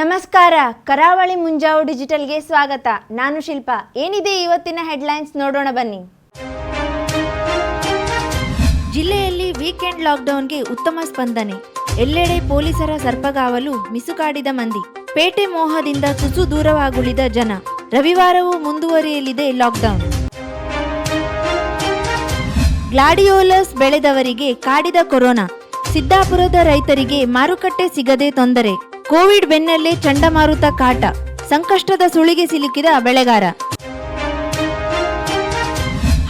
ನಮಸ್ಕಾರ, ಕರಾವಳಿ ಮುಂಜಾವು ಡಿಜಿಟಲ್ಗೆ ಸ್ವಾಗತ. ನಾನು ಶಿಲ್ಪ. ಏನಿದೆ ಇವತ್ತಿನ ಹೆಡ್ಲೈನ್ಸ್ ನೋಡೋಣ ಬನ್ನಿ. ಜಿಲ್ಲೆಯಲ್ಲಿ ವೀಕೆಂಡ್ ಲಾಕ್ಡೌನ್ಗೆ ಉತ್ತಮ ಸ್ಪಂದನೆ. ಎಲ್ಲೆಡೆ ಪೊಲೀಸರ ಸರ್ಪಗಾವಲು ಮಿಸುಕಾಡಿದ ಮಂದಿ. ಪೇಟೆ ಮೋಹದಿಂದ ತುಸು ದೂರವಾಗುಳಿದ ಜನ. ರವಿವಾರವೂ ಮುಂದುವರಿಯಲಿದೆ ಲಾಕ್ಡೌನ್. ಗ್ಲಾಡಿಯೋಲಸ್ ಬೆಳೆದವರಿಗೆ ಕಾಡಿದ ಕೊರೋನಾ. ಸಿದ್ದಾಪುರದ ರೈತರಿಗೆ ಮಾರುಕಟ್ಟೆ ಸಿಗದೆ ತೊಂದರೆ. ಕೋವಿಡ್ ಬೆನ್ನಲ್ಲೇ ಚಂಡಮಾರುತ ಕಾಟ, ಸಂಕಷ್ಟದ ಸುಳಿಗೆ ಸಿಲುಕಿದ ಬೆಳೆಗಾರ.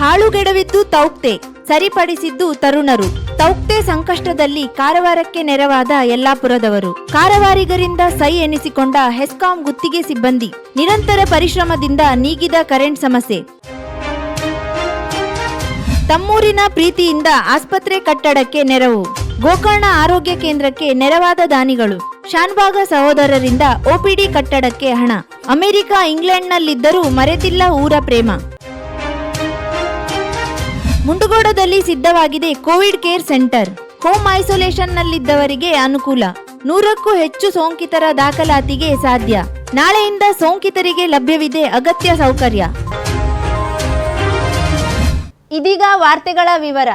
ಹಾಳುಗೆಡವಿದ್ದು ತೌಕ್ತೆ, ಸರಿಪಡಿಸಿದ್ದು ತರುಣರು. ತೌಕ್ತೆ ಸಂಕಷ್ಟದಲ್ಲಿ ಕಾರವಾರಕ್ಕೆ ನೆರವಾದ ಯಲ್ಲಾಪುರದವರು. ಕಾರವಾರಿಗರಿಂದ ಸೈ ಎನಿಸಿಕೊಂಡ ಹೆಸ್ಕಾಂ ಗುತ್ತಿಗೆ ಸಿಬ್ಬಂದಿ, ನಿರಂತರ ಪರಿಶ್ರಮದಿಂದ ನೀಗಿದ ಕರೆಂಟ್ ಸಮಸ್ಯೆ. ತಮ್ಮೂರಿನ ಪ್ರೀತಿಯಿಂದ ಆಸ್ಪತ್ರೆ ಕಟ್ಟಡಕ್ಕೆ ನೆರವು. ಗೋಕರ್ಣ ಆರೋಗ್ಯ ಕೇಂದ್ರಕ್ಕೆ ನೆರವಾದ ದಾನಿಗಳು. ಶಾನ್ಭಾಗ ಸಹೋದರರಿಂದ ಒಪಿಡಿ ಕಟ್ಟಡಕ್ಕೆ ಹಣ. ಅಮೆರಿಕ ಇಂಗ್ಲೆಂಡ್ನಲ್ಲಿದ್ದರೂ ಮರೆತಿಲ್ಲ ಊರ ಪ್ರೇಮ. ಮುಂಡಗೋಡದಲ್ಲಿ ಸಿದ್ಧವಾಗಿದೆ ಕೋವಿಡ್ ಕೇರ್ ಸೆಂಟರ್. ಹೋಮ್ ಐಸೋಲೇಷನ್ನಲ್ಲಿದ್ದವರಿಗೆ ಅನುಕೂಲ. ನೂರಕ್ಕೂ ಹೆಚ್ಚು ಸೋಂಕಿತರ ದಾಖಲಾತಿಗೆ ಸಾಧ್ಯ. ನಾಳೆಯಿಂದ ಸೋಂಕಿತರಿಗೆ ಲಭ್ಯವಿದೆ ಅಗತ್ಯ ಸೌಕರ್ಯ. ಇದೀಗ ವಾರ್ತೆಗಳ ವಿವರ.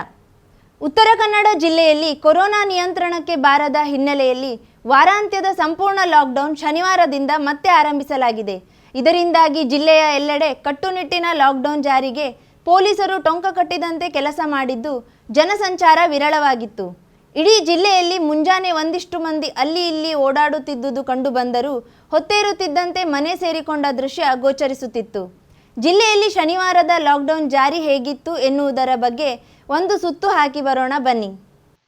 ಉತ್ತರ ಕನ್ನಡ ಜಿಲ್ಲೆಯಲ್ಲಿ ಕೊರೋನಾ ನಿಯಂತ್ರಣಕ್ಕೆ ಬಾರದ ಹಿನ್ನೆಲೆಯಲ್ಲಿ ವಾರಾಂತ್ಯದ ಸಂಪೂರ್ಣ ಲಾಕ್ಡೌನ್ ಶನಿವಾರದಿಂದ ಮತ್ತೆ ಆರಂಭಿಸಲಾಗಿದೆ. ಇದರಿಂದಾಗಿ ಜಿಲ್ಲೆಯ ಎಲ್ಲೆಡೆ ಕಟ್ಟುನಿಟ್ಟಿನ ಲಾಕ್ಡೌನ್ ಜಾರಿಗೆ ಪೊಲೀಸರು ಟೊಂಕ ಕಟ್ಟಿದಂತೆ ಕೆಲಸ ಮಾಡಿದ್ದು ಜನಸಂಚಾರ ವಿರಳವಾಗಿತ್ತು. ಇಡೀ ಜಿಲ್ಲೆಯಲ್ಲಿ ಮುಂಜಾನೆ ಒಂದಿಷ್ಟು ಮಂದಿ ಅಲ್ಲಿ ಇಲ್ಲಿ ಓಡಾಡುತ್ತಿದ್ದುದು ಕಂಡುಬಂದರೂ ಹೊತ್ತೇರುತ್ತಿದ್ದಂತೆ ಮನೆ ಸೇರಿಕೊಂಡ ದೃಶ್ಯ ಗೋಚರಿಸುತ್ತಿತ್ತು. ಜಿಲ್ಲೆಯಲ್ಲಿ ಶನಿವಾರದ ಲಾಕ್ಡೌನ್ ಜಾರಿ ಹೇಗಿತ್ತು ಎನ್ನುವುದರ ಬಗ್ಗೆ ಒಂದು ಸುತ್ತು ಹಾಕಿ ಬರೋಣ ಬನ್ನಿ.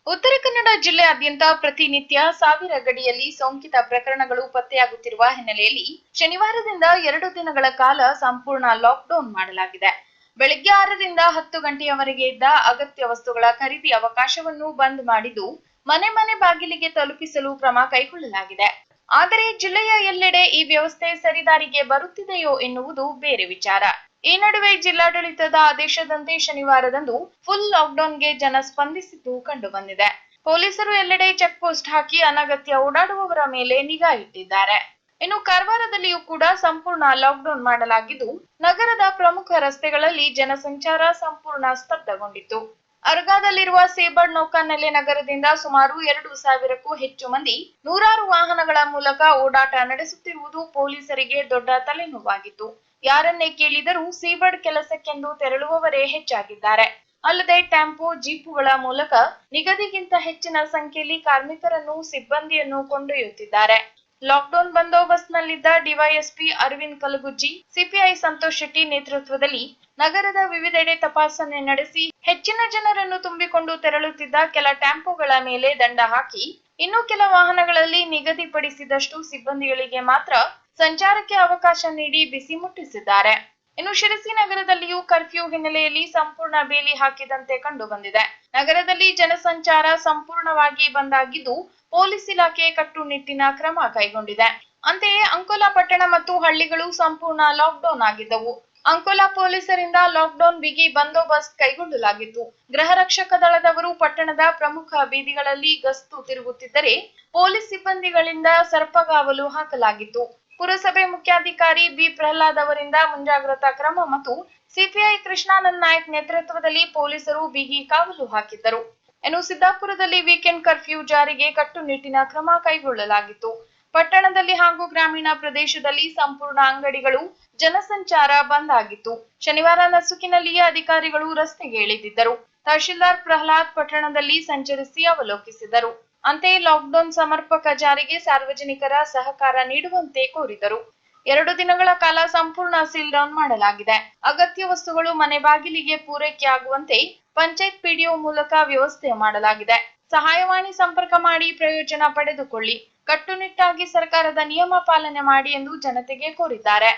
ಉತ್ತರ ಕನ್ನಡ ಜಿಲ್ಲೆಯಾದ್ಯಂತ ಪ್ರತಿನಿತ್ಯ ಸಾವಿರ ಗಡಿಯಲ್ಲಿ ಸೋಂಕಿತ ಪ್ರಕರಣಗಳು ಪತ್ತೆಯಾಗುತ್ತಿರುವ ಹಿನ್ನೆಲೆಯಲ್ಲಿ ಶನಿವಾರದಿಂದ ಎರಡು ದಿನಗಳ ಕಾಲ ಸಂಪೂರ್ಣ ಲಾಕ್ಡೌನ್ ಮಾಡಲಾಗಿದೆ. ಬೆಳಗ್ಗೆ ಆರರಿಂದ ಹತ್ತು ಗಂಟೆಯವರೆಗೆ ಇದ್ದ ಅಗತ್ಯ ವಸ್ತುಗಳ ಖರೀದಿ ಅವಕಾಶವನ್ನು ಬಂದ್ ಮಾಡಿದ್ದು ಮನೆ ಮನೆ ಬಾಗಿಲಿಗೆ ತಲುಪಿಸಲು ಕ್ರಮ ಕೈಗೊಳ್ಳಲಾಗಿದೆ. ಆದರೆ ಜಿಲ್ಲೆಯ ಎಲ್ಲೆಡೆ ಈ ವ್ಯವಸ್ಥೆ ಸರಿದಾರಿಗೆ ಬರುತ್ತಿದೆಯೋ ಎನ್ನುವುದು ಬೇರೆ ವಿಚಾರ. ಈ ನಡುವೆ ಜಿಲ್ಲಾಡಳಿತದ ಆದೇಶದಂತೆ ಶನಿವಾರದಂದು ಫುಲ್ ಲಾಕ್ಡೌನ್ಗೆ ಜನ ಸ್ಪಂದಿಸಿದ್ದು ಕಂಡುಬಂದಿದೆ. ಪೊಲೀಸರು ಎಲ್ಲೆಡೆ ಚೆಕ್ ಪೋಸ್ಟ್ ಹಾಕಿ ಅನಗತ್ಯ ಓಡಾಡುವವರ ಮೇಲೆ ನಿಗಾ ಇಟ್ಟಿದ್ದಾರೆ. ಇನ್ನು ಕಾರವಾರದಲ್ಲಿಯೂ ಕೂಡ ಸಂಪೂರ್ಣ ಲಾಕ್ಡೌನ್ ಮಾಡಲಾಗಿದ್ದು, ನಗರದ ಪ್ರಮುಖ ರಸ್ತೆಗಳಲ್ಲಿ ಜನಸಂಚಾರ ಸಂಪೂರ್ಣ ಸ್ತಬ್ಧಗೊಂಡಿತ್ತು. ಅರ್ಗಾದಲ್ಲಿರುವ ಸೇಬರ್ ನೌಕಾನೆಲೆ ನಗರದಿಂದ ಸುಮಾರು ಎರಡು ಸಾವಿರಕ್ಕೂ ಹೆಚ್ಚು ಮಂದಿ ನೂರಾರು ವಾಹನಗಳ ಮೂಲಕ ಓಡಾಟ ನಡೆಸುತ್ತಿರುವುದು ಪೊಲೀಸರಿಗೆ ದೊಡ್ಡ ತಲೆನೋವಾಗಿತ್ತು. ಯಾರನ್ನೇ ಕೇಳಿದರೂ ಸೀಬರ್ಡ್ ಕೆಲಸಕ್ಕೆಂದು ತೆರಳುವವರೇ ಹೆಚ್ಚಾಗಿದ್ದಾರೆ. ಅಲ್ಲದೆ ಟೆಂಪೋ, ಜೀಪುಗಳ ಮೂಲಕ ನಿಗದಿಗಿಂತ ಹೆಚ್ಚಿನ ಸಂಖ್ಯೆಯಲ್ಲಿ ಕಾರ್ಮಿಕರನ್ನು, ಸಿಬ್ಬಂದಿಯನ್ನು ಕೊಂಡೊಯ್ಯುತ್ತಿದ್ದಾರೆ. ಲಾಕ್ಡೌನ್ ಬಂದೋಬಸ್ತ್ನಲ್ಲಿದ್ದ ಡಿವೈಎಸ್ಪಿ ಅರವಿಂದ್ ಕಲಗುಜ್ಜಿ ಸಿಪಿಐ ಸಂತೋಷ್ ಶೆಟ್ಟಿ ನೇತೃತ್ವದಲ್ಲಿ ನಗರದ ವಿವಿಧೆಡೆ ತಪಾಸಣೆ ನಡೆಸಿ ಹೆಚ್ಚಿನ ಜನರನ್ನು ತುಂಬಿಕೊಂಡು ತೆರಳುತ್ತಿದ್ದ ಕೆಲ ಟ್ಯಾಂಪೋಗಳ ಮೇಲೆ ದಂಡ ಹಾಕಿ, ಇನ್ನು ಕೆಲ ವಾಹನಗಳಲ್ಲಿ ನಿಗದಿಪಡಿಸಿದಷ್ಟು ಸಿಬ್ಬಂದಿಗಳಿಗೆ ಮಾತ್ರ ಸಂಚಾರಕ್ಕೆ ಅವಕಾಶ ನೀಡಿ ಬಿಸಿ ಮುಟ್ಟಿಸಿದ್ದಾರೆ. ಇನ್ನು ಶಿರಸಿ ನಗರದಲ್ಲಿಯೂ ಕರ್ಫ್ಯೂ ಹಿನ್ನೆಲೆಯಲ್ಲಿ ಸಂಪೂರ್ಣ ಬೇಲಿ ಹಾಕಿದಂತೆ ಕಂಡು ಬಂದಿದೆ ನಗರದಲ್ಲಿ ಜನಸಂಚಾರ ಸಂಪೂರ್ಣವಾಗಿ ಬಂದಾಗಿದ್ದು ಪೊಲೀಸ್ ಇಲಾಖೆ ಕಟ್ಟುನಿಟ್ಟಿನ ಕ್ರಮ ಕೈಗೊಂಡಿದೆ. ಅಂತೆಯೇ ಅಂಕೋಲಾ ಪಟ್ಟಣ ಮತ್ತು ಹಳ್ಳಿಗಳು ಸಂಪೂರ್ಣ ಲಾಕ್ಡೌನ್ ಆಗಿದ್ದವು. ಅಂಕೋಲಾ ಪೊಲೀಸರಿಂದ ಲಾಕ್ಡೌನ್ ಬಿಗಿ ಬಂದೋಬಸ್ತ್ ಕೈಗೊಳ್ಳಲಾಗಿತ್ತು ಗೃಹ ರಕ್ಷಕ ದಳದವರು ಪಟ್ಟಣದ ಪ್ರಮುಖ ಬೀದಿಗಳಲ್ಲಿ ಗಸ್ತು ತಿರುಗುತ್ತಿದ್ದರೆ ಪೊಲೀಸ್ ಸಿಬ್ಬಂದಿಗಳಿಂದ ಸರ್ಪಗಾವಲು ಹಾಕಲಾಗಿತ್ತು. ಪುರಸಭೆ ಮುಖ್ಯಾಧಿಕಾರಿ ಬಿ ಪ್ರಹ್ಲಾದ್ ಅವರಿಂದ ಮುಂಜಾಗ್ರತಾ ಕ್ರಮ ಮತ್ತು ಸಿಪಿಐ ಕೃಷ್ಣಾನಂದ್ ನಾಯಕ್ ನೇತೃತ್ವದಲ್ಲಿ ಪೊಲೀಸರು ಬಿಗಿ ಕಾವಲು ಹಾಕಿದ್ದರು. ಇನ್ನು ಸಿದ್ದಾಪುರದಲ್ಲಿ ವೀಕೆಂಡ್ ಕರ್ಫ್ಯೂ ಜಾರಿಗೆ ಕಟ್ಟುನಿಟ್ಟಿನ ಕ್ರಮ ಕೈಗೊಳ್ಳಲಾಗಿತ್ತು. ಪಟ್ಟಣದಲ್ಲಿ ಹಾಗೂ ಗ್ರಾಮೀಣ ಪ್ರದೇಶದಲ್ಲಿ ಸಂಪೂರ್ಣ ಅಂಗಡಿಗಳು ಜನಸಂಚಾರ ಬಂದ್ ಆಗಿತ್ತು. ಶನಿವಾರ ನಸುಕಿನಲ್ಲಿಯೇ ಅಧಿಕಾರಿಗಳು ರಸ್ತೆಗೆ ಇಳಿದಿದ್ದರು. ತಹಶೀಲ್ದಾರ್ ಪ್ರಹ್ಲಾದ್ ಪಟ್ಟಣದಲ್ಲಿ ಸಂಚರಿಸಿ ಅವಲೋಕಿಸಿದರು. ಅಂತೆಯೇ ಲಾಕ್ಡೌನ್ ಸಮರ್ಪಕ ಜಾರಿಗೆ ಸಾರ್ವಜನಿಕರ ಸಹಕಾರ ನೀಡುವಂತೆ ಕೋರಿದರು. ಎರಡು ದಿನಗಳ ಕಾಲ ಸಂಪೂರ್ಣ ಸೀಲ್ ಡೌನ್ ಮಾಡಲಾಗಿದೆ. ಅಗತ್ಯ ವಸ್ತುಗಳು ಮನೆ ಬಾಗಿಲಿಗೆ ಪೂರೈಕೆಯಾಗುವಂತೆ ಪಂಚಾಯತ್ ಪಿಡಿಒ ಮೂಲಕ ವ್ಯವಸ್ಥೆ ಮಾಡಲಾಗಿದೆ. ಸಹಾಯವಾಣಿ ಸಂಪರ್ಕ ಮಾಡಿ ಪ್ರಯೋಜನ ಪಡೆದುಕೊಳ್ಳಿ. ಕಟ್ಟುನಿಟ್ಟಾಗಿ ಸರ್ಕಾರದ ನಿಯಮ ಪಾಲನೆ ಮಾಡಿ ಎಂದು ಜನತೆಗೆ ಕೋರಿದ್ದಾರೆ.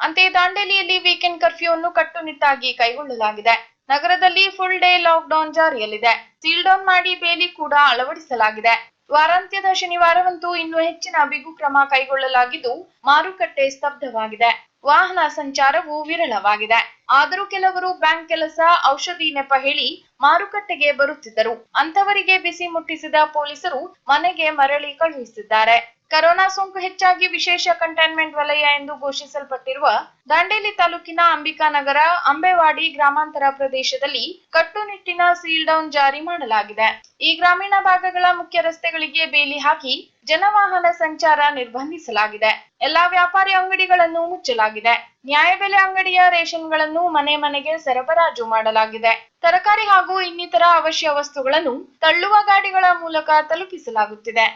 ಅಂತೆಯೇ ದಾಂಡೇಲಿಯಲ್ಲಿ ವೀಕೆಂಡ್ ಕರ್ಫ್ಯೂ ಅನ್ನು ಕಟ್ಟುನಿಟ್ಟಾಗಿ ಕೈಗೊಳ್ಳಲಾಗಿದೆ. ನಗರದಲ್ಲಿ full day lockdown seal. ಸೀಲ್ ಡೌನ್ ಮಾಡಿ ಬೇಲಿ ಕೂಡ ಅಳವಡಿಸಲಾಗಿದೆ. ವಾರಾಂತ್ಯದ ಶನಿವಾರವಂತೂ ಇನ್ನೂ ಹೆಚ್ಚಿನ ಬಿಗು ಕ್ರಮ ಕೈಗೊಳ್ಳಲಾಗಿದ್ದು ಮಾರುಕಟ್ಟೆ ಸ್ತಬ್ಧವಾಗಿದೆ. ವಾಹನ ಸಂಚಾರವು ವಿರಳವಾಗಿದೆ. ಆದರೂ ಕೆಲವರು ಬ್ಯಾಂಕ್ ಕೆಲಸ, ಔಷಧಿ ನೆಪ ಹೇಳಿ ಮಾರುಕಟ್ಟೆಗೆ ಬರುತ್ತಿದ್ದರು. ಅಂತವರಿಗೆ ಬಿಸಿ ಮುಟ್ಟಿಸಿದ ಪೊಲೀಸರು ಮನೆಗೆ ಮರಳಿ ಕಳುಹಿಸಿದ್ದಾರೆ. ಕರೋನಾ ಸೋಂಕು ಹೆಚ್ಚಾಗಿ ವಿಶೇಷ ಕಂಟೈನ್ಮೆಂಟ್ ವಲಯ ಎಂದು ಘೋಷಿಸಲ್ಪಟ್ಟಿರುವ ದಾಂಡೇಲಿ ತಾಲೂಕಿನ ಅಂಬಿಕಾನಗರ ಅಂಬೆವಾಡಿ ಗ್ರಾಮಾಂತರ ಪ್ರದೇಶದಲ್ಲಿ ಕಟ್ಟುನಿಟ್ಟಿನ ಸೀಲ್ ಡೌನ್ ಜಾರಿ ಮಾಡಲಾಗಿದೆ. ಈ ಗ್ರಾಮೀಣ ಭಾಗಗಳ ಮುಖ್ಯ ರಸ್ತೆಗಳಿಗೆ ಬೇಲಿ ಹಾಕಿ ಜನವಾಹನ ಸಂಚಾರ ನಿರ್ಬಂಧಿಸಲಾಗಿದೆ. ಎಲ್ಲಾ ವ್ಯಾಪಾರಿ ಅಂಗಡಿಗಳನ್ನು ಮುಚ್ಚಲಾಗಿದೆ. ನ್ಯಾಯಬೆಲೆ ಅಂಗಡಿಯ ರೇಷನ್ಗಳನ್ನು ಮನೆ ಮನೆಗೆ ಸರಬರಾಜು ಮಾಡಲಾಗಿದೆ. ತರಕಾರಿ ಹಾಗೂ ಇನ್ನಿತರ ಅವಶ್ಯ ವಸ್ತುಗಳನ್ನು ತಳ್ಳುವ ಗಾಡಿಗಳ ಮೂಲಕ ತಲುಪಿಸಲಾಗುತ್ತಿದೆ.